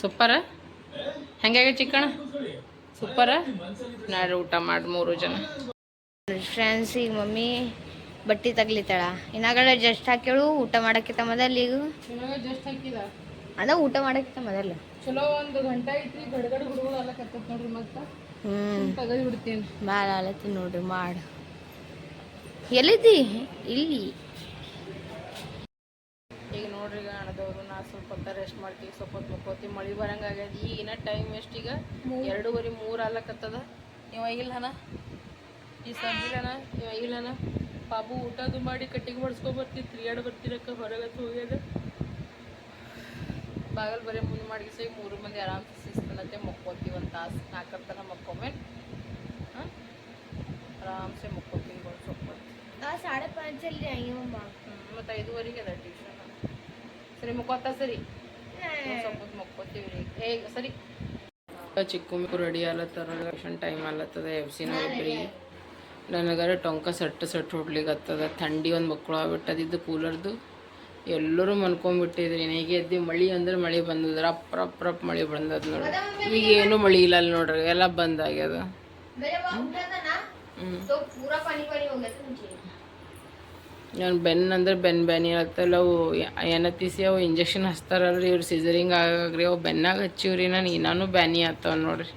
ಸೂಪರ ಹೆಂಗಾಗ್ಯದ ಚಿಕ್ಕಣ ಸೂಪರ ನಾಳೆ ಊಟ ಮಾಡಿ ಮೂರು ಜನ. ಫ್ರೆಂಡ್ಸ್ ಈಗ ಮಮ್ಮಿ ಬಟ್ಟೆ ತಗ್ಲಿತ್ತಾಳ ಇನ್ನಾಗಡೆ ಜಸ್ಟ್ ಹಾಕ್ಯಳು ಊಟ ಮಾಡಕ್ಕೆ ಮೊದಲು ಈಗ. ಜಸ್ಟ್ ಹಾಕಿದ. ಅದ ಊಟ ಮಾಡಕ್ಕೆ ಮೊದಲು. ಚಲೋ ಒಂದು ಗಂಟೆ ಐತ್ರಿ ಗಡಗಡ ಹುಡುಗರು ಎಲ್ಲ ಕತ್ತತ್ ನೋಡ್ರಿ ಮತ್ತ. ಬಿಡ್ತೀನಿ ಭಾಳ ಆಲತ್ತಿ ನೋಡ್ರಿ ಮಾಡು. ಎಲ್ಲಿದ್ದಿ? ಇಲ್ಲಿ. ಈಗ ನೋಡ್ರಿ ಈಗ ಅಣದವ್ರು ನಾ ಸ್ವಲ್ಪ ಹೊತ್ತ ರೆಸ್ಟ್ ಮಾಡ್ತೀವಿ ಸ್ವಲ್ಪ ಹೊತ್ತು ಮಕ್ಕೋತೀವಿ ಮಳೆ ಬರಂಗ ಆಗ್ಯದ. ಈಗಿನ ಟೈಮ್ ಎಷ್ಟು ಈಗ? ಎರಡೂವರೆ ಮೂರು ಆಲಕ್ಕತ್ತದ ಇವ ಇಲ್ಲನ ಈ ಸಬ್ಬಿಲನ ಇವ ಇಲ್ಲನ ಬಾಬು ಊಟದು ಮಾಡಿ ಕಟ್ಟಿಗೆ ಬಡ್ಸ್ಕೊ ಬರ್ತೀವಿ ತಿರ್ಗಾಡ್ ಬರ್ತಿರಕ್ಕ ಹೊರಗತ್ತು ಹೋಗ್ಯದ. ಬಾಗಲ್ ಬರೀ ಮುಂದೆ ಮಾಡಿ ಸೈ ಮೂರು ಮಂದಿ ಆರಾಮ್ ಶಿಸ್ತನತ್ತೆ ಮಕ್ಕೋತೀವಿ ಒಂದು ತಾಸು ನಾಲ್ಕರ ತನಕ ಮಕ್ಕೊಮ್ಮೆ ಹಾಂ ಆರಾಮ್ಸೆ ಮಕ್ಕೋತೀನಿ ಹೊತ್ತು. ಸಾಡೆ ಪಾಂಚಲ್ಲಿ ಮತ್ತು ಐದುವರೆಗೆ ಅದ ಟ್ಯೂಷನ್ ಸರಿ ಮುಕ್ಕೋತ ಸರಿ. ಸ್ವಲ್ಪ ಮಕ್ಕೋತೀವಿ ರೀ. ಏ ಸರಿ. ಚಿಕ್ಕು ಮಿಕ್ಕು ರೆಡಿ ಆಲತ್ತಾರ ಟ್ಯೂಷನ್ ಟೈಮ್ ಆಲತ್ತದ ಎಫ್ ಸಿ ಇಬ್ಬರಿಗೆ ನನಗರ ಟೊಂಕ ಸಟ್ಟ ಸಟ್ಟು ಹತ್ತದ ಥಂಡಿ ಒಂದು ಮಕ್ಕಳು ಆಗ್ಬಿಟ್ಟದಿದ್ದು ಕೂಲರ್ದು ಎಲ್ಲರೂ ಮನ್ಕೊಂಡ್ಬಿಟ್ಟಿದ್ರಿ ಈಗ ಎದ್ದು ಮಳೆ ಅಂದ್ರೆ ಮಳೆ ಬಂದದ್ರ ರಪ್ ರಪ್ ರಪ್ ಮಳೆ ಬಂದದ ನೋಡ್ರಿ. ಈಗ ಏನು ಮಳೆ ಇಲ್ಲ ಅಲ್ಲಿ ನೋಡ್ರಿ ಎಲ್ಲ ಬಂದ್ ಆಗ್ಯದ. ಹ್ಞೂ ಪೂರಾ ಪಾನಿ ಪಾನಿ ಹೋಗತ್ತೆ ನಾನು ಬೆನ್ ಅಂದ್ರೆ ಬೆನ್ ಬೆನ್ ಇರತ್ತಲ್ಲ ಅವು ಏನತ್ತಿಸಿ ಅವು ಇಂಜೆಕ್ಷನ್ ಹಚ್ತಾರಲ್ರಿ ಇವ್ರು ಸಿಜರಿಂಗ್ ಆಗಾಗ್ರಿ ಅವು ಬೆನ್ನಾಗ ಹಚ್ಚಿವ್ರಿ ನಾನು ಇನ್ನೂ ಬ್ಯಾನಿ ಆತವ ನೋಡ್ರಿ.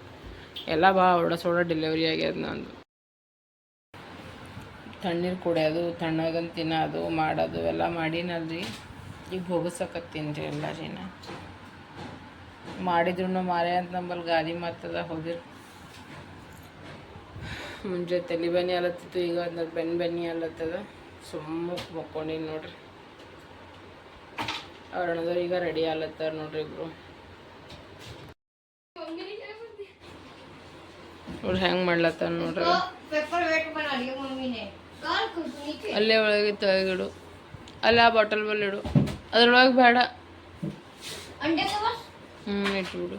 ಎಲ್ಲ ಭಾಳ ಹೊಡ ಸೋಡ ಡೆಲಿವರಿ ಆಗ್ಯದ ನಂದು. ತಣ್ಣೀರು ಕುಡಿಯೋದು, ತಣ್ಣಗನ್ ತಿನ್ನೋದು, ಮಾಡೋದು ಎಲ್ಲ ಮಾಡೀನಲ್ರಿ. ಈಗ ಭೋಗಿಸಕತ್ತೀನಿ ರೀ ಎಲ್ಲ ಜನ ಮಾಡಿದ್ರು ಮಾರೇ ಅಂತ ನಂಬಲ್ಲಿ ಗಾದಿ ಮಾತದ ಹೋದಿರ್ ಮುಂಜೆ ತಲೆ ಬನ್ನಿ ಅಲತ್ತಿತ್ತು, ಈಗ ಅಂದ್ರೆ ಬೆನ್ ಬನ್ನಿ ಅಲತ್ತದ. ಸುಮ್ಮ ಮಕ್ಕೊಂಡೀನಿ ನೋಡ್ರಿ. ಅವ್ರ ಈಗ ರೆಡಿ ಆಲತ್ತಾರ ನೋಡ್ರಿ ಇಬ್ರು. ಅವ್ರು ಹೆಂಗ್ ಮಾಡ್ಲತ್ತಾರ ನೋಡ್ರಿ ಅಲ್ಲೇ ಒಳಗೆ ತೆಗಿಡು ಅಲ್ಲ ಆ ಬಾಟಲ್ ಬಲ್ಲಿಡು ಅದ್ರೊಳಗೆ ಬೇಡ. ಹ್ಞೂ ಇಟ್ಬಿಡು.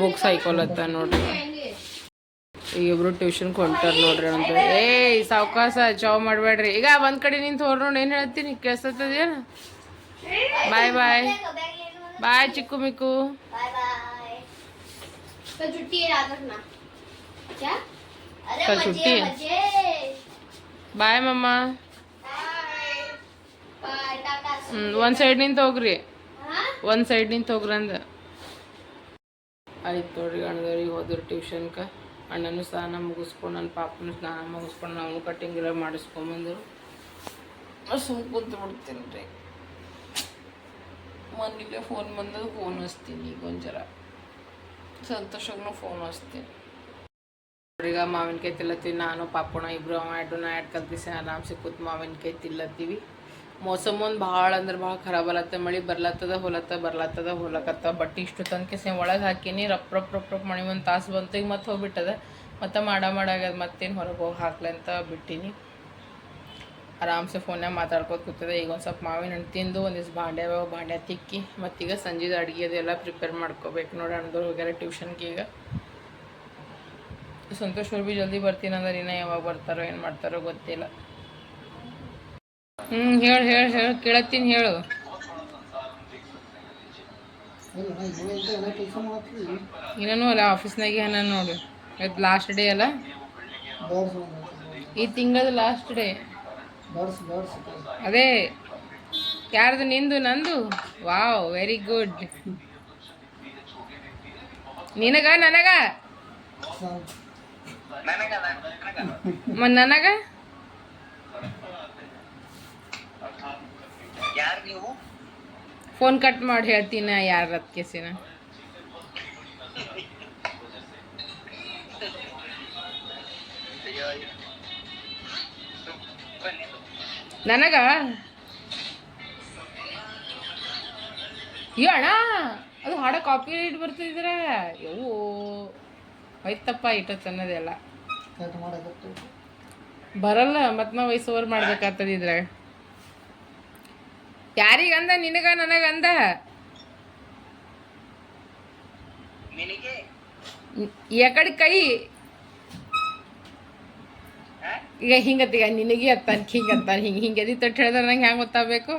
ಬುಕ್ಸ್ ಹಾಕೊಳತ್ತ ನೋಡ್ರಿ. ಈಗ ಇಬ್ರು ಟ್ಯೂಷನ್ ಹೊಂಟಾರ ನೋಡ್ರಿ ಅಂತ. ಏಯ್ ಸಾವಕಾಶ ಜಾಬ್ ಮಾಡ್ಬೇಡ್ರಿ. ಈಗ ಒಂದು ಕಡೆ ನಿಂತು ಹೋರ್ ನೋಡಿ ಏನು ಹೇಳ್ತೀನಿ? ಕೇಳಿಸ್ತದೇನು ಬಾಯ್ ಬಾಯ್ ಬಾಯ್ ಚಿಕ್ಕು ಮಿಕ್ಕು. कल छुट्टी है रात रखना क्या अरे कल मजे छुट्टी है? मजे ಬಾಯ್ ಮಮ್ಮ बाय बाय टाटा ಹ್ಞೂ ಒಂದು ಸೈಡ್ ನಿಂತು ಹೋಗ್ರಿ हाँ ಒಂದು ಸೈಡ್ ನಿಂತು ಹೋಗ್ರಿ ಅಂದ ಆಯ್ತು ನೋಡ್ರಿ ಅಣ್ಣದವ್ರಿಗೆ ಹೋದ್ರು ಟ್ಯೂಷನ್ಗೆ ಅಣ್ಣನೂ ಸ್ನಾನ ಮುಗಿಸ್ಕೊಂಡು ನನ್ನ ಪಾಪನೂ ಸ್ನಾನ ಮುಗಿಸ್ಕೊಂಡು ಅವನು ಕಟ್ಟಿಂಗ್ ಎಲ್ಲ ಮಾಡಿಸ್ಕೊಂಬಂದರು ಸುಮ್ ಕುಂತು ಬಿಡ್ತೀನಿ ರೀ ಮನೇಲೆ ಫೋನ್ ಬಂದದ್ದು ಫೋನ್ ಹಚ್ತೀನಿ ಈಗ ಒಂದು ಜರ ಸಂತೋಷಗೂ ಫೋನ್ ಹಚ್ತೀನಿ ಈಗ ಮಾವಿನಕಾಯಿ ತಿಲ್ಲತ್ತೀವಿ ನಾನು ಪಾಪಣ ಇಬ್ರು ಎರಡು, ನಾ ಎರಡು ಕಲ್ತಿಸಿ ಆರಾಮ್ಸೆ ಕೂತ್ ಮಾವಿನಕಾಯಿ ತಿಲ್ಲತ್ತೀವಿ. ಮೋಸಮ್ ಒಂದು ಭಾಳ ಅಂದ್ರೆ ಭಾಳ ಖರಾಬ್ ಅಲತ್ತ. ಮಳೆ ಬರ್ಲತ್ತದ, ಹೊಲತ್ತ, ಬರ್ಲತ್ತದ, ಹೊಲಕತ್ತ. ಬಟ್ ಇಷ್ಟು ತನಕ ಸೇ ಒಳಗೆ ಹಾಕೀನಿ. ರಪ್ ರಪ್ ರಪ್ ಮಳೆ ಒಂದು ತಾಸು ಬಂತು. ಈಗ ಮತ್ತೆ ಹೋಗ್ಬಿಟ್ಟದ. ಮತ್ತೆ ಮಾಡ ಮಾಡಾಗ್ಯದ ಮತ್ತೇನು ಹೊರಗೆ ಹೋಗಿ ಹಾಕ್ಲಿ ಅಂತ ಬಿಟ್ಟಿನಿ. ಆರಾಮ್ಸೆ ಫೋನ್ಯಾಗ ಮಾತಾಡ್ಕೊತ ಕೂತದೆ. ಈಗ ಒಂದು ಸ್ವಲ್ಪ ಮಾವಿನ ಹಣ್ಣು ತಿಂದು ಒಂದಿವ್ಸ ಬಾಂಡೆ ಬಾಂಡೆ ತಿಕ್ಕಿ, ಮತ್ತೀಗ ಸಂಜೆದ ಅಡುಗೆ ಅದೆಲ್ಲ ಪ್ರಿಪೇರ್ ಮಾಡ್ಕೋಬೇಕು. ನೋಡಿ ಅಣ್ಣದವ್ರು ಹೋಗ್ಯಾರ ಟ್ಯೂಷನ್ಗೆ ಈಗ. ಸಂತೋಷ್ ಅವ್ರು ಭೀ ಜಲ್ದಿ ಬರ್ತೀನಿ ಅಂದ್ರೆ ಇನ್ನ ಯಾವಾಗ ಬರ್ತಾರೋ, ಏನು ಮಾಡ್ತಾರೋ ಗೊತ್ತಿಲ್ಲ. ಹ್ಞೂ ಹೇಳು ಹೇಳು ಹೇಳು, ಕೇಳತ್ತೀನಿ, ಹೇಳು. ಇನ್ನೂ ಅಲ್ಲ, ಆಫೀಸ್ನಾಗೆ ಹಣ ನೋಡು. ಇವತ್ತು ಲಾಸ್ಟ್ ಡೇ ಅಲ್ಲ? ಈ ತಿಂಗಳದ ಲಾಸ್ಟ್ ಡೇ ಅದೇ, ಯಾರ್ದು, ನಿಂದು, ನಂದು? ವಾವ್ ವೆರಿ ಗುಡ್ ನಿನಗ, ನನಗ? ನನಗ? ಫೋನ್ ಕಟ್ ಮಾಡಿ ಹೇಳ್ತೀನಿ ಯಾರ ಕೇಸಿನ. ನನಗ? ಅಯ್ಯೋ ಅಣ್ಣ ಅದು ಹಾಡ ಕಾಪಿ ಬರ್ತದಿದ್ರ? ಯೋ ಹೋಯ್ತಪ್ಪ ಇಟ್ಟ ಅನ್ನೋದೆಲ್ಲ ಕಟ್ ಮಾಡಕತ್ತು. ಬರಲ್ಲ ಮತ್ತೆ ನಾವು ವಯಸ್ಸು ಓವರ್ ಮಾಡ್ಬೇಕಾಗ್ತದ ಇದ್ರಾಗ. ಯಾರಿಗಂದ ನಿನಗ ನನಗಂದ ನಿನಗೆ? ಎಕಡೆ ಕೈ. ಈಗ ಹಿಂಗತ್ತೀಗ ನಿನಗೆ ಅತ್ತಾನ ಹಿಂಗ ಅಂತಾನ ಹಿಂಗ ಹಿಂಗೆ ಎದಿ ತೊಟ್ಟು ಹೇಳಿದ್ರೆ ನಂಗೆ ಹೆಂಗೆ ಗೊತ್ತಾಗಬೇಕು?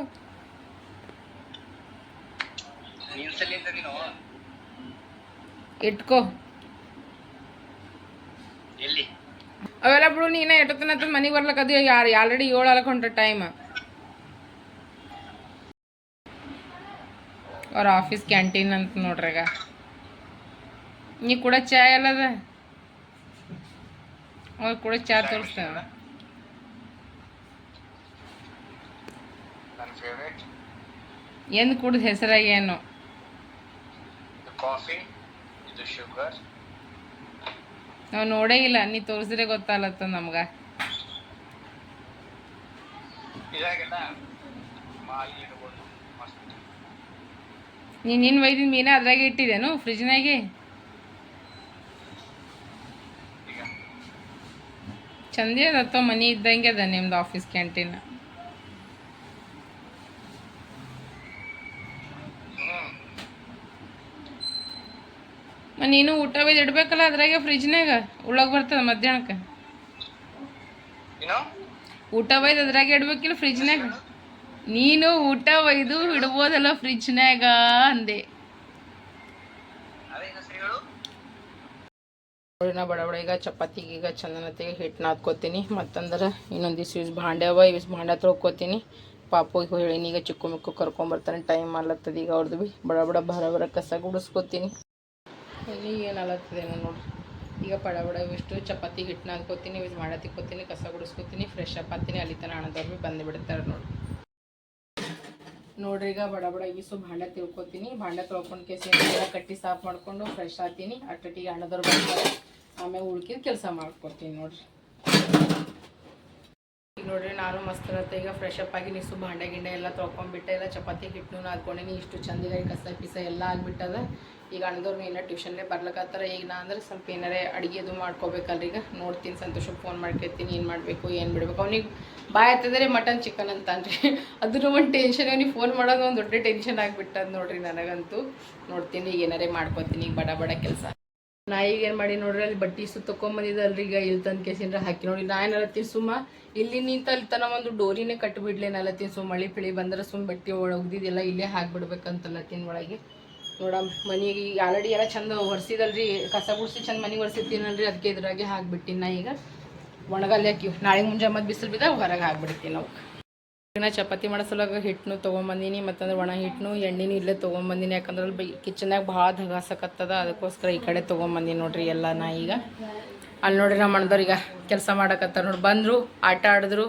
ಇಟ್ಕೋ. ಎಲ್ಲಿ? ಅವೆಲ್ಲ ಬಿಡು ನೀನ ಎಷ್ಟೊತ್ತನ ಮನೆಗೆ ಅದ ಯಾರು ಆಲ್ರೆಡಿ ಏಳು ಅಲಕ್ ಹೊಂಟ ಟೈಮ್ ಅವ್ರ ಆಫೀಸ್ ಕ್ಯಾಂಟೀನ್ ಅಂತ ನೋಡ್ರಿಗ ನೀ ಕೂಡ ಚಾ ಅಲ್ಲದ ಅವ್ರು ಕೂಡ ಚಾ ತೋರಿಸ್ತಾವ ಎಂದು ಕುಡ್ದು ಹೆಸರಾಗಿ ಏನು? ಇದು ಕಾಫಿ ಇದು ಶುಗರ್ ನಾವು ನೋಡೇ ಇಲ್ಲ ನೀ ತೋರಿಸಿದ್ರೆ ಗೊತ್ತಾಗತ್ತ ನಮ್ಗೆ. ನೀನ್ ನಿನ್ನ ಒಯ್ದಿನ ಮೀನ ಅದ್ರಾಗೆ ಇಟ್ಟಿದ್ದೇನು ಫ್ರಿಜ್ನಾಗೆ? ಚಂದೇ ಅದತ್ತೋ ಮನಿ ಇದ್ದಂಗೆ ಅದ ನಿಮ್ದು ಆಫೀಸ್ ಕ್ಯಾಂಟೀನ್ ಹ್ಮ್ ನೀನು ಊಟ ಒಯ್ದು ಇಡ್ಬೇಕಲ್ಲ ಅದ್ರಾಗೆ ಫ್ರಿಜ್ನಾಗ ಉಳ್ಳಾಗ ಬರ್ತದ ಮಧ್ಯಾಹ್ನಕ್ಕೆ? ಊಟ ಒಯ್ದು ಅದ್ರಾಗೆ ಇಡ್ಬೇಕಿಲ್ಲ ಫ್ರಿಜ್ನಾಗ ನೀನು ಊಟ ಒಯ್ದು ಇಡ್ಬೋದಲ್ಲ ಫ್ರಿಜ್ನಾಗ ಅಂದೆ. ನಾ ಬಡ ಬಡ ಈಗ ಚಪಾತಿಗೆ ಈಗ ಚಂದನತೆಗೆ ಹಿಟ್ಟು ನಾದ್ಕೋತೀನಿ. ಮತ್ತಂದ್ರೆ ಇನ್ನೊಂದಿಷ್ಟು ಯೂಸ್ ಭಾಂಡೆ ಅವ ಯೂಸ್ ಭಾಂಡೆ ತೊಳ್ಕೊತೀನಿ ಪಾಪುಗೆ ಹೇಳಿನಿ ಈಗ ಚಿಕ್ಕು ಮಿಕ್ಕು ಕರ್ಕೊಂಬರ್ತಾನೆ ಟೈಮ್ ಮಾಡ್ಲತ್ತದ ಈಗ ಅವ್ರದ್ದು ಭೀ ಬಡ ಬಡ ಬರ ಬರ ಕಸ ಗುಡಿಸ್ಕೊತೀನಿ. ಇಲ್ಲಿ ಏನು ಅಲತ್ತದೇನು ನೋಡಿರಿ. ಈಗ ಪಡ ಬಡ ಇಷ್ಟು ಚಪಾತಿ ಹಿಟ್ಟು ನಾದ್ಕೋತೀನಿ ಇದು ಮಾಡ ತಿಕ್ಕೋತೀನಿ ಕಸ ಗುಡಿಸ್ಕೋತೀನಿ ಫ್ರೆಶ್ ಅಪ್ ಆಗ್ತೀನಿ, ಅಲ್ಲಿ ತನ ಹಣದವ್ರು ಭೀ ಬಂದು ಬಿಡ್ತಾರೆ ನೋಡಿ ನೋಡ್ರಿ ಈಗ ಬಡ ಬಡ ಇವಿಸು ಭಾಂಡ ತಿಳ್ಕೊತೀನಿ ಭಾಂಡ ತೊಳ್ಕೊಂಡು ಕೇಸಿ ಕಟ್ಟಿ ಸಾಫ್ ಮಾಡ್ಕೊಂಡು ಫ್ರೆಶ್ ಆತೀನಿ ಅಟ್ಟಿಗೆ ಹಣದವ್ರು ಬರ್ತಾರೆ ಆಮೇಲೆ ಉಳ್ಕಿದ ಕೆಲಸ ಮಾಡ್ಕೊತೀನಿ ನೋಡ್ರಿ. ಈಗ ನೋಡ್ರಿ ನಾನು ಮಸ್ತ್ ಇರತ್ತೆ, ಈಗ ಫ್ರೆಶ್ ಅಪ್ ಆಗಿ ನೀಸು ಭಾಂಡೆ ಗಿಂಡೆ ಎಲ್ಲ ತೊಳ್ಕೊಂಡ್ಬಿಟ್ಟೆ, ಎಲ್ಲ ಚಪಾತಿ ಹಿಟ್ಟು ನಾದ್ಕೊಂಡಿನಿ, ಇಷ್ಟು ಚಂದಿದೆ ಕಸ ಪಿಸ ಎಲ್ಲ ಆಗ್ಬಿಟ್ಟದ. ಈಗ ಅಣ್ಣದವ್ರು ಏನಾರ ಟ್ಯೂಷನ್ಲೇ ಬರ್ಲಕತ್ತಾರ ಈಗ ನಾ ಅಂದ್ರೆ ಸ್ವಲ್ಪ ಏನಾರೇ ಅಡುಗೆ ಅದು ಮಾಡ್ಕೋಬೇಕಲ್ರಿ ಈಗ ನೋಡ್ತೀನಿ, ಸಂತೋಷ ಫೋನ್ ಮಾಡ್ಕೊತೀನಿ ಏನು ಮಾಡಬೇಕು, ಏನು ಬಿಡಬೇಕು. ಅವ್ನಿಗೆ ಬಾಯ್ ಹತ್ತದ್ರೆ ಮಟನ್ ಚಿಕನ್ ಅಂತಾನ್ರಿ. ಅದ್ರ ಒಂದು ಟೆನ್ಷನ್ ಅವ್ನಿಗೆ ಫೋನ್ ಮಾಡೋದು ಒಂದು ದೊಡ್ಡ ಟೆನ್ಷನ್ ಆಗಿಬಿಟ್ಟದ ನೋಡ್ರಿ ನನಗಂತೂ. ನೋಡ್ತೀನಿ, ಈಗ ಏನಾರೇ ಮಾಡ್ಕೋತೀನಿ, ಈಗ ಬಡ ಬಡ ಕೆಲಸ. ನಾ ಈಗ ಏನು ಮಾಡಿ ನೋಡ್ರಿ, ಅಲ್ಲಿ ಬಟ್ಟೆ ಸುತ್ತಕೊಂಬಂದಿದ್ದಲ್ರಿ ಈಗ ಇಲ್ಲಿ ತಂದು ಕೇಸಿಂದ್ರ ಹಾಕಿ ನೋಡಿ. ನಾ ಏನಲತ್ತೀನಿ ಸುಮ್ಮ, ಇಲ್ಲಿ ನಿಂತ ಅಲ್ಲಿ ತನ ಒಂದು ಡೋರಿನೇ ಕಟ್ಟಿಬಿಡ್ಲೇನಲ್ಲತ್ತೀನಿ ಸುಮ್ಮ. ಮಳಿ ಪಿಳಿ ಬಂದ್ರೆ ಸುಮ್ಮ ಬಟ್ಟೆ ಒಳಗ್ದಿದ್ದೆಲ್ಲ ಇಲ್ಲೇ ಹಾಕಿಬಿಡ್ಬೇಕಂತಲ್ಲ ಒಳಗೆ. ನೋಡ ಮನೆಗೆ ಈಗ ಆಲ್ರೆಡಿ ಎಲ್ಲ ಚಂದ ಒರೆಸಿದಲ್ರಿ, ಕಸ ಗುಡಿಸಿ ಚಂದ ಮನೆಗೆ ಒರೆಸಿರ್ತೀನಲ್ರಿ ಅದಕ್ಕೆ ಇದ್ರಾಗೆ ಹಾಕ್ಬಿಟ್ಟಿನ ಈಗ. ಒಣಗಲ್ಲಿ ಹಾಕಿ ನಾಳೆ ಮುಂಜಾನೆ ಮತ್ತೆ ಬಿಸಿಲು ಬಿದ್ದಾಗ ಹೊರಗೆ ಹಾಕ್ಬಿಡ್ತೀನಿ ನಾವು. ನಾ ಚಪಾತಿ ಮಾಡಿಸಲಾಗ ಹಿಟ್ಟನ್ನು ಹಿಟ್ಟನು ತೊಗೊಂಬಂದಿನಿ, ಮತ್ತಂದ್ರೆ ಒಣ ಹಿಟ್ಟನು ಎಣ್ಣೆನೂ ಇಲ್ಲೇ ತೊಗೊಂಬಂದಿನಿ. ಯಾಕಂದ್ರೆ ಅಲ್ಲಿ ಬೈ ಕಿಚನ್ಯಾಗ ಭಾಳ ಧಗಾಸಕತ್ತದ, ಅದಕ್ಕೋಸ್ಕರ ಈ ಕಡೆ ತೊಗೊಂಬಂದಿನಿ ನೋಡ್ರಿ ಎಲ್ಲ ನಾ ಈಗ. ಅಲ್ಲಿ ನೋಡ್ರಿ ನಮ್ಮ ಅಣ್ಣದವ್ರು ಈಗ ಕೆಲಸ ಮಾಡಕತ್ತಾರ ನೋಡಿ. ಬಂದರು, ಆಟ ಆಡಿದ್ರು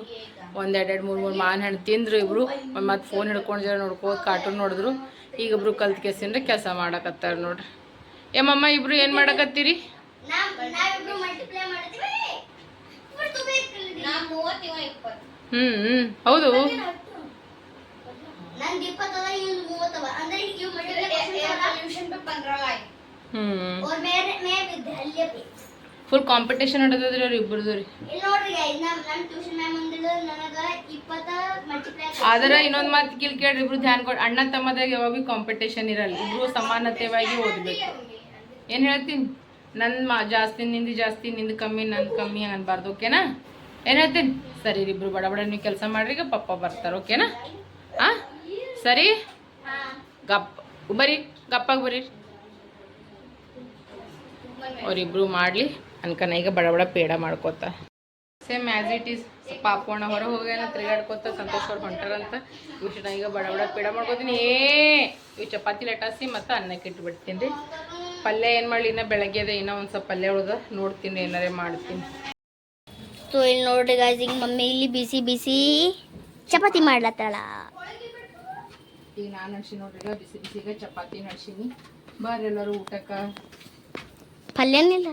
ಒಂದು ಎರಡು, ಮೂರು ಮೂರು ಮಾವಿನ ಹಣ್ಣು ತಿಂದರು ಇಬ್ಬರು ಮತ್ತು ಫೋನ್ ಹಿಡ್ಕೊಂಡು ಜರ ನೋಡ್ಕೋದು ಕಾರ್ಟೂನ್ ನೋಡಿದ್ರು. ಈಗ ಇಬ್ರು ಕಲ್ತ್ ಕೇಸಿಂದ್ರೆ ಕೆಲಸ ಮಾಡಕತ್ತಾರ ನೋಡ್ರಿ. ಏಮಮ್ಮ ಇಬ್ರು ಏನು ಮಾಡಕತ್ತೀರಿ? ಹ್ಮ್ ಹ್ಞೂ ಹೌದು. ನಂದು ಫುಲ್ ಕಾಂಪಿಟೇಷನ್ ನಡೆದದ್ರಿ ಅವ್ರು ಇಬ್ಬರದು ರೀ. ಆದ್ರೆ ಇನ್ನೊಂದ್ ಮಾತು ಕಿಲ್ ಕೇಳ್ರಿ ಇಬ್ರು ಧ್ಯಾನ ಕೊಡ್ ಅಣ್ಣ ತಮ್ಮದಾಗ ಯಾವಾಗ ಕಾಂಪಿಟೇಷನ್ ಇರಲ್ಲ ಇಬ್ರು ಸಮಾನತೆವಾಗಿ ಓದ್ಬೇಕು. ಏನ್ ಹೇಳ್ತೀನಿ? ನನ್ ಮಾ ಜಾಸ್ತಿ ನಿಂದ ಜಾಸ್ತಿ ನಿಂದ ಕಮ್ಮಿ ನಂದು ಕಮ್ಮಿ ಅನ್ಬಾರ್ದು ಓಕೆನಾ? ಏನ್ ಹೇಳ್ತೀನಿ? ಸರಿ ರೀ ಇಬ್ರು ಬಡ ಬಡ ನೀವು ಕೆಲಸ ಮಾಡ್ರಿ ಈಗ ಪಪ್ಪ ಬರ್ತಾರೆ ಓಕೆನಾ? ಆ? ಸರಿ? ಗಪ್ ಬರೀ ಗಪ್ಪಾಗಿ ಬರೀ. ಅವ್ರಿಬ್ರು ಮಾಡ್ಲಿ. ಅನ್ಕನ ಈಗ ಬಡ ಬಡ ಪೇಡ ಮಾಡ್ಕೋತ. ಸೇಮ್ ಆ್ಯಸ್ ಇಟ್ ಈಸ್ ಪಾಪೋಣ ಹೊರ ಹೋಗ್ಯಾನ ತಿರುಗಾಡ್ಕೋತ ಸಂತೋಷ್ ಅವ್ರು ಹೊಂಟಾರಂತ. ಇವಿಷ್ಟು ನಾ ಈಗ ಬಡ ಬಡ ಪೇಡ ಮಾಡ್ಕೋತೀನಿ. ಏ ಇವು ಚಪಾತಿ ಲಟಾಸಿ ಮತ್ತು ಅನ್ನಕ್ಕೆ ಇಟ್ಬಿಡ್ತೀನಿ ರೀ. ಪಲ್ಯ ಏನು ಮಾಡಲಿ ಇನ್ನ ಬೆಳಗ್ಗೆ ಅದ ಇನ್ನೂ ಒಂದು ಸ್ವಲ್ಪ ಪಲ್ಯ ಉಳ್ದ ನೋಡ್ತೀನಿ ಏನಾರೇ ಮಾಡ್ತೀನಿ. ಸೊ ಇಲ್ಲಿ ನೋಡ್ರಿ ಗಾಯ್ಸ್ ಈಗ ಮಮ್ಮಿ ಇಲ್ಲಿ ಬಿಸಿ ಬಿಸಿ ಚಪಾತಿ ಮಾಡ್ಲತ್ತಳ. ಈಗ ನಾನು ನಡ್ಸಿ ನೋಡ್ರಿ ಈಗ ಬಿಸಿ ಬಿಸಿಗ ಚಪಾತಿ ನಡ್ಸೀನಿ. ಬರ್ರಿ ಎಲ್ಲರೂ ಊಟಕ್ಕೆ. ಪಲ್ಯನಿಲ್ಲ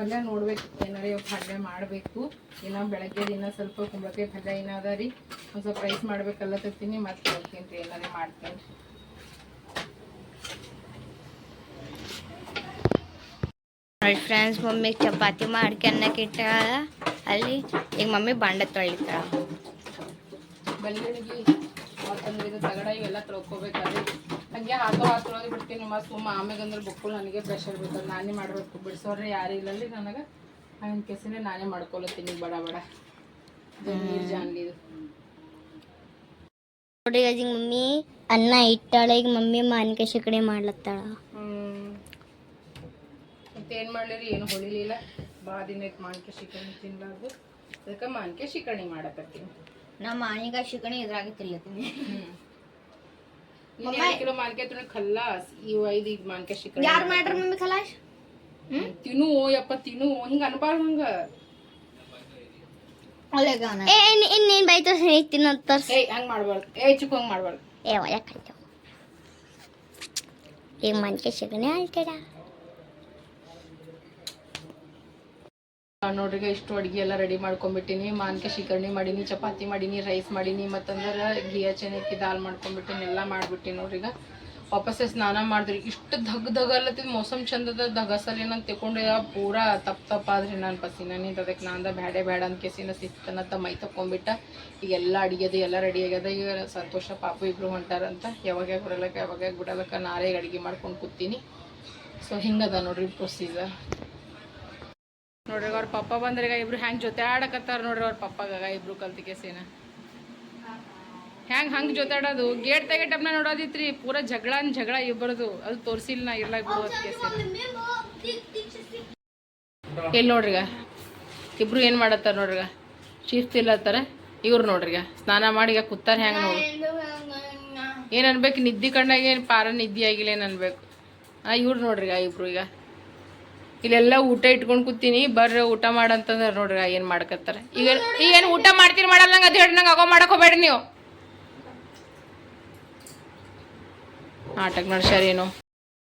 ಪಲ್ಯ ನೋಡ್ಬೇಕು ಏನಾರೇ ಪಲ್ಯ ಮಾಡಬೇಕು. ಇನ್ನು ಬೆಳಗ್ಗೆ ದಿನ ಸ್ವಲ್ಪ ಕುಂಬಳಕಾಯಿ ಪಲ್ಯ ಏನಾದ ರೀ ಒಂದು ಸ್ವಲ್ಪ ರೈಸ್ ಮಾಡ್ಬೇಕಲ್ಲ ತರ್ತೀನಿ ಮತ್ತೆ ಹೋಗ್ತೀನಿ ರೀ ಏನಾರೇ ಮಾಡ್ತೀನಿ. ನೋಡಿ ಫ್ರೆಂಡ್ಸ್ ಮಮ್ಮಿಗೆ ಚಪಾತಿ ಮಾಡ್ಕೆ ಅನ್ನಕ್ಕೆ ಇಟ್ಟಾಳ ಅಲ್ಲಿ ಈಗ ಮಮ್ಮಿ ಬಾಂಡೆ ತೊಳಿತಾಳ. ಬೆಳ್ಳುಳ್ಳಿಗೆ ಮತ್ತಂದ್ರೆ ಇದು ತಗಡ ಇವೆಲ್ಲ ತೊಳ್ಕೊಬೇಕಾದ್ರೆ ಹಂಗೆ ಹಾಕೋ ಹಾಕೊಳೋದು ಬಿಡ್ತೀನಿ. ಮತ್ತೆ ಸುಮ್ಮ ಆಮ್ಯಾಗ ಅಂದ್ರೆ ಬುಕ್ಕುಲ್ ನನಗೆ ಪ್ರೆಷರ್ ಬೇಕು ನಾನೇ ಮಾಡಬೇಕು. ಬಿಡಿಸೋರ್ರೆ ಯಾರು ಇಲ್ಲಲ್ಲಿ ನನಗೆ. ಹಂಗೆ ಕೆಸಿನ ನಾನೇ ಮಾಡ್ಕೊಳತ್ತೀನಿ. ಬಡ ಬಡ. ನೀರು ಜಾನ್ಲಿ ಇದು. ನೋಡಿ ಈಗ ಮಮ್ಮಿ ಅನ್ನ ಇಟ್ಟಾಳೆ. ಈಗ ಮಮ್ಮಿ ಮಾನ್ಕೆ ಕಡೆ ಮಾಡ್ಲತ್ತಾಳ. ಹ್ಮ್. ಮಾಡ್ಲಿರಿ ಏನು ಮಾಡಲಿರಿ? ಏನು ಹೊಳಿಲಿಲ್ಲ ಭಾಳ ದಿನ ಆಯ್ತು ಮಾನ್ಕೆ ಶಿಕರಣಿ ತಿನ್ಲಾರ್ದು. ಅದಕ್ಕೆ ಮಾನ್ಕೆ ಶಿಕಣಿ ಮಾಡಕತ್ತೀನಿ. ನಾ ಮಾನಿಗ ಶಿಕಣಿ ಇದ್ರಾಗ ತಿಲ್ಲತ್ತೀನಿ ನೀನ್ ಎರಡ್ ಕಿಲೋ ತಿನ್ನ ಖಲ್ಲಾಸ್ ಇವು ಐದು ಈಗ ಮಾನ್ಕೆ ಶಿಕರಣಿ ಯಾರು ಮಾಡ್ರ ಮಮ್ಮಿ ಖಲಾಶ್? ಹ್ಮ್. ತಿನ್ನು ಯಪ್ಪ ತಿನ್ನು. ಹಿಂಗ ಅನ್ಬಾರ್ದು ಹಂಗ. ಏ ಇನ್- ಇನ್ನೇನ್ ಬೈತು? ತಿನ್ನೋ ತರ್ಸ್. ಏಯ್ ಹಂಗ್ ಮಾಡ್ಬಾರ್ದು. ಏ ಚಿಕ್ಕ ಹಂಗ್ ಮಾಡ್ಬಾರ್ದು. ಏ ಯಾಕೆ ಈಗ ಮಾನ್ಕೆ ಶಿಕಣಿ ಆಳ್ತಾಳ ನೋಡ್ರಿ ಈಗ ಇಷ್ಟು ಅಡುಗೆ ಎಲ್ಲ ರೆಡಿ ಮಾಡ್ಕೊಂಡ್ಬಿಟ್ಟಿನಿ. ಮಾನ್ಕ ಶಿಕರ್ಣಿ ಮಾಡೀನಿ, ಚಪಾತಿ ಮಾಡೀನಿ ರೈಸ್ ಮಾಡೀನಿ, ಮತ್ತಂದ್ರೆ ಘೀ ಚೆನ್ನಕ್ಕಿ ದಾಲ್ ಮಾಡ್ಕೊಂಡ್ಬಿಟ್ಟಿನಿ, ಎಲ್ಲ ಮಾಡ್ಬಿಟ್ಟಿನಿ ನೋಡ್ರಿ ಈಗ ವಾಪಸ್ಸೆ ಸ್ನಾನ ಮಾಡಿದ್ರಿ. ಇಷ್ಟು ಧಗ್ ಧಗ್ ಅಲ್ಲ ಮೋಸಮ್ ಚಂದದ ಧಗಸಲ್ಲಿ ನಾನು ತಿಳ್ಕೊಂಡೆ ಪೂರ ತಪ್ಪ ತಪ್ಪಾದ್ರಿ ನಾನು ಪಸಿನ ನಿಂತ ಅದಕ್ಕೆ ನಾಂದ ಬ್ಯಾಡೆ ಬ್ಯಾಡ ಅಂತ ಕೆಸಿನ ಸಿಕ್ತನತ್ತ ಮೈ ತಕೊಂಡ್ಬಿಟ್ಟ ಈಗ ಎಲ್ಲ ಅಡುಗೆದು ಎಲ್ಲ ರೆಡಿ ಆಗ್ಯದ. ಈಗ ಸಂತೋಷ, ಪಾಪು ಇಬ್ರು ಹೊಂಟಾರಂತ. ಯಾವಾಗ ಬರಲಕ್ಕ, ಯಾವಾಗ ಬಿಡಲಕ್ಕ ನಾರೇ ಅಡಿಗೆ ಮಾಡ್ಕೊಂಡು ಕೂತೀನಿ. ಸೊ ಹಿಂಗದ ನೋಡ್ರಿ ಪ್ರೊಸೀಜರ್ ನೋಡ್ರಿ, ಅವ್ರ ಪಪ್ಪ ಬಂದ್ರೆ ಈಗ ಇಬ್ರು ಹ್ಯಾಂಗ್ ಜೊತೆ ಆಡಕತ್ತಾರ ನೋಡ್ರಿ ಅವ್ರ ಪಪ್ಪಗ ಇಬ್ರು ಕಲ್ತಿಗೆ ಸೇನ. ಹ್ಯಾಂಗ್ ಹಂಗ್ ಜೊತೆ ಆಡೋದು? ಗೇಟ್ ತೆಗೆ ಟಮ್ನ ನೋಡೋದಿತ್ರಿ, ಪೂರ ಜಗಳ ಜಗಳ ಇಬ್ಬರದು. ಅದು ತೋರಿಸಿಲ್ಲ ನಾ ಇರ್ಲಾಕ್ ಕೇಸಿನ ಎಲ್ಲಿ ನೋಡ್ರಿಗ, ಇಬ್ರು ಏನು ಮಾಡತ್ತಾರ ನೋಡ್ರಿಗ? ಚೀಫ್ ಇಲ್ಲತ್ತಾರ? ಇವ್ರು ನೋಡ್ರಿಗ, ಸ್ನಾನ ಮಾಡಿ ಈಗ ಕೂತಾರ ಹ್ಯಾಂಗ ನೋಡಿ? ಏನ್ ಅನ್ಬೇಕು ನಿದ್ದಿ ಕಣ್ಣಾಗ ಏನ್ ಪಾರ ನಿದ್ದಿ ಆಗಿಲ್ಲ ಏನ್ ಅನ್ಬೇಕು? ಆ ಇವ್ರು ನೋಡ್ರಿಗ ಇಬ್ರು ಈಗ. ಇಲ್ಲೆಲ್ಲ ಊಟ ಇಟ್ಕೊಂಡು ಕೂತೀನಿ ಬರ್ರಿ ಊಟ ಮಾಡಂತಂದ್ರೆ ನೋಡ್ರಿ ಏನು ಮಾಡ್ಕತ್ತಾರ. ಈಗ ಈಗ ಏನು ಊಟ ಮಾಡ್ತೀರಿ ಮಾಡಲ್ಲ ನಂಗೆ ಅದು ಹೇಳಿ ನಂಗೆ ಆಗೋ ಮಾಡಕ್ ಹೋಗ್ಬೇಡ್ರಿ ನೀವು. ನಾಟಕ ನಡ್ಸ್ಯಾರೇನು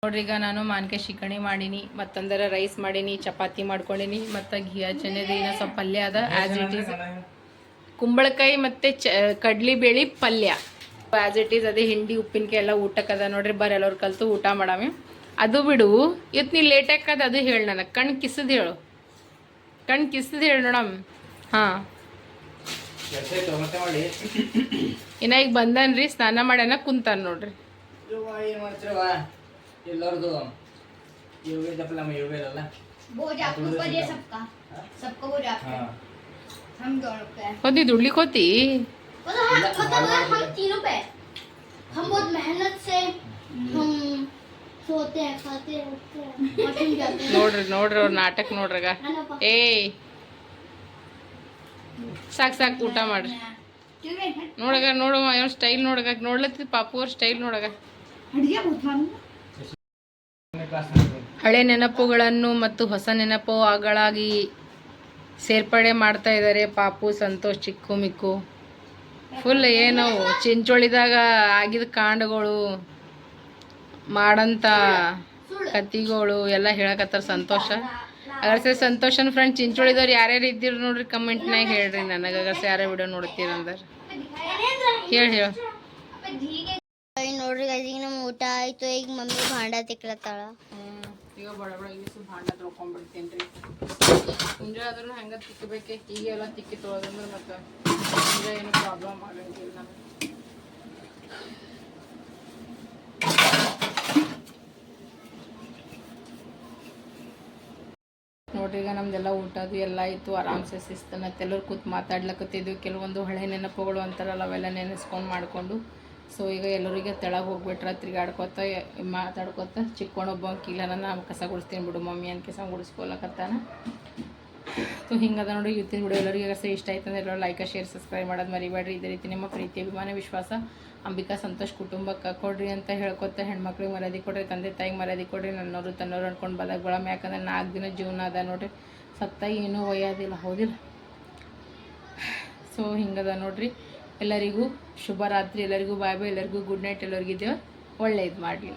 ನೋಡ್ರಿ ಈಗ ನಾನು ಮಾನ್ಕಾಯಿ ಶಿಕಣಿ ಮಾಡೀನಿ ಮತ್ತಂದ್ರೆ ರೈಸ್ ಮಾಡೀನಿ ಚಪಾತಿ ಮಾಡ್ಕೊಂಡಿನಿ ಮತ್ತು ಘೀ ಚೆನ್ನದ ಏನೋ ಸ್ವಲ್ಪ ಪಲ್ಯ ಅದ ಆ್ಯಸ್ ಇಟ್ ಈಸ್ ಕುಂಬಳಕಾಯಿ ಮತ್ತು ಚ ಕಡ್ಲಿ ಬೇಳಿ ಪಲ್ಯ. ಆ್ಯಸ್ ಇಟ್ ಈಸ್ ಅದೇ ಹಿಂಡಿ ಉಪ್ಪಿನಕಾಯಿ ಎಲ್ಲ ಊಟಕ್ಕದ ನೋಡ್ರಿ ಬರ ಎಲ್ಲರೂ ಕಲ್ತು ಊಟ ಮಾಡಾಮಿ. ಅದು ಬಿಡು ಇವತ್ತು ನೀ ಲೇಟಾಕದ ಅದು ಹೇಳು ನನಗೆ ಕಣ್ ಕಿಸದ್ ಹೇಳು ಕಣ್ ಕಿಸದ್ ಹೇಳು ನೋಡಮ್ ಹಾಂ ಮತ್ತೆ ಮಾಡಿ ಇನ್ನ ಈಗ ಬಂದನ್ರಿ ಸ್ನಾನ ಮಾಡ್ಯಾನ ಕುಂತಾನ ನೋಡ್ರಿ ಏನು ಮಾಡ್ತಿರವ ಎಲ್ಲರದು ಯೋಗ ಜಪಲ ನಮ್ಮ ಯೋಗ ಇರಲ್ಲ बोझ आपको ऊपर ये सबका सबको बोझ आपका ಹಾಂ हम दोनों का है ಹೋದಿ ದುಡ್ಲಿಕ್ಕೆ ಹೋತಿ हम तीनों पे हम बहुत मेहनत से हम ನೋಡ್ರಿ ನೋಡ್ರಿ ಅವ್ರ ನಾಟಕ ನೋಡ್ರಿ ಏ ಸಾಕು ಸಾಕು ಊಟ ಮಾಡ್ರಿ. ನೋಡಗ ನೋಡುವ ಸ್ಟೈಲ್ ನೋಡಗ. ನೋಡ್ಲತ್ತಿ ಪಾಪು ಅವ್ರ ಸ್ಟೈಲ್ ನೋಡಗ. ಹಳೆ ನೆನಪುಗಳನ್ನು ಮತ್ತು ಹೊಸ ನೆನಪು ಆಗಳಾಗಿ ಸೇರ್ಪಡೆ ಮಾಡ್ತಾ ಇದ್ದಾರೆ ಪಾಪು ಸಂತೋಷ್ ಚಿಕ್ಕು ಮಿಕ್ಕು. ಫುಲ್ ಏನೋ ಚಿಂಚೋಳಿದಾಗ ಆಗಿದ ಕಾಂಡಗಳು. ಮಾಡಂತ ಕತಿಗಳು ಎಲ್ಲ ಹೇಳಕತ್ತಾರ ಸಂತೋಷ. ಅಗರ್ಸೆ ಸಂತೋಷನ ಫ್ರೆಂಡ್ ಚಿಂಚೋಳಿದವ್ರು ಯಾರ್ಯಾರು ಇದ್ದೀರಿ ನೋಡ್ರಿ ಕಮೆಂಟ್ನಾಗ ಹೇಳ್ರಿ ನನಗೆ. ಅಗರ್ಸೆ ಯಾರೇ ವಿಡಿಯೋ ನೋಡ್ತೀರಂದ್ರೆ ಹೇಳಿ ಹೇಳು. ಈಗ ನೋಡ್ರಿ ಈಗ ನಮ್ಮ ಊಟ ಆಯ್ತು. ಈಗ ಮಮ್ಮಿ ಭಾಂಡ ತಿಕ್ಲತ್ತಾಳ. ಈಗ ಬಡ ಬಡ ಇಳಿಸು ಭಾಂಡ ತೊಳ್ಕೊಂಡ್ಬಿಡ್ತೀನಿ ರೀ ಮುಂಜಾನೆ ಆದ್ರೂ ಹಂಗೆ ತಿಕ್ಕಬೇಕೆ ಈಗ ಎಲ್ಲ ತಿಕ್ಕಿ ತೊಳೆದಂದ್ರೆ ಮತ್ತೆ ಮುಂಜಾನೆ ಏನು ಪ್ರಾಬ್ಲಮ್ ಆಗಂಗಿಲ್ಲ. ನಮ್ಗೆ ನೋಡ್ರಿ, ಈಗ ನಮ್ದೆಲ್ಲ ಊಟದು ಎಲ್ಲ ಇತ್ತು ಆರಾಮ್ಸೆ ಶಿಸ್ತನತ್ತೆ ಎಲ್ಲರೂ ಕೂತ್ ಮಾತಾಡ್ಲಕತ್ತಿದ್ವಿ. ಕೆಲವೊಂದು ಹಳೆ ನೆನಪುಗಳು ಅಂತಾರಲ್ಲ, ಅವೆಲ್ಲ ನೆನೆಸ್ಕೊಂಡು ಮಾಡಿಕೊಂಡು. ಸೊ ಈಗ ಎಲ್ಲರಿಗೆ ತೆಳಗೆ ಹೋಗ್ಬಿಟ್ರೆ ತಿರ್ಗಾಡ್ಕೊತ ಮಾತಾಡ್ಕೊತ ಚಿಕ್ಕೊಂಡೊಬ್ಬ ಕೀಲ ನಾನು ಕಸ ಗುಡಿಸ್ತೀನಿ ಬಿಡು ಮಮ್ಮಿ ಅಂತ ಕಸ ಗುಡಿಸ್ಕೊಲಕತ್ತಾನ. ಸೊ ಹಿಂಗದ ನೋಡಿ ಇವತ್ತಿನ ಬಿಡು ಎಲ್ಲರಿಗೆ ಸಹ ಇಷ್ಟ ಆಯ್ತಂದ್ರೆ ಎಲ್ಲರೂ ಲೈಕ್ ಶೇರ್ ಸಬ್ಸ್ಕ್ರೈಬ್ ಮಾಡೋದು ಮರಿಬೇಡ್ರಿ. ಇದೇ ರೀತಿ ನಿಮ್ಮ ಪ್ರೀತಿ, ಅಭಿಮಾನ, ವಿಶ್ವಾಸ. ಅಂಬಿಕಾ ಸಂತೋಷ್ ಕುಟುಂಬಕ್ಕೆ ಕೊಡ್ರಿ ಅಂತ ಹೇಳ್ಕೊತ ಹೆಣ್ಮಕ್ಳಿಗೆ ಮರ್ಯಾದೆ ಕೊಡ್ರಿ, ತಂದೆ ತಾಯಿಗೆ ಮರ್ಯಾದೆ ಕೊಡ್ರಿ ನನ್ನವರು ತನ್ನೋರು ಅನ್ಕೊಂಡು ಬದಾಗ ಬಳಮ ಯಾಕಂದ್ರೆ ನಾಲ್ಕು ದಿನ ಜೀವನ ಅದ ನೋಡ್ರಿ. ಸತ್ತಾಗ ಏನೂ ಒಯ್ಯೋದಿಲ್ಲ, ಹೌದಿಲ್ಲ? ಸೊ ಹಿಂಗದ ನೋಡ್ರಿ. ಎಲ್ಲರಿಗೂ ಶುಭರಾತ್ರಿ, ಎಲ್ಲರಿಗೂ ಬಾಯ್ ಬಾಯ್ ಎಲ್ಲರಿಗೂ ಗುಡ್ ನೈಟ್ ಎಲ್ಲರಿಗಿದ್ದೇವೆ ಒಳ್ಳೆಯದು ಮಾಡಲಿ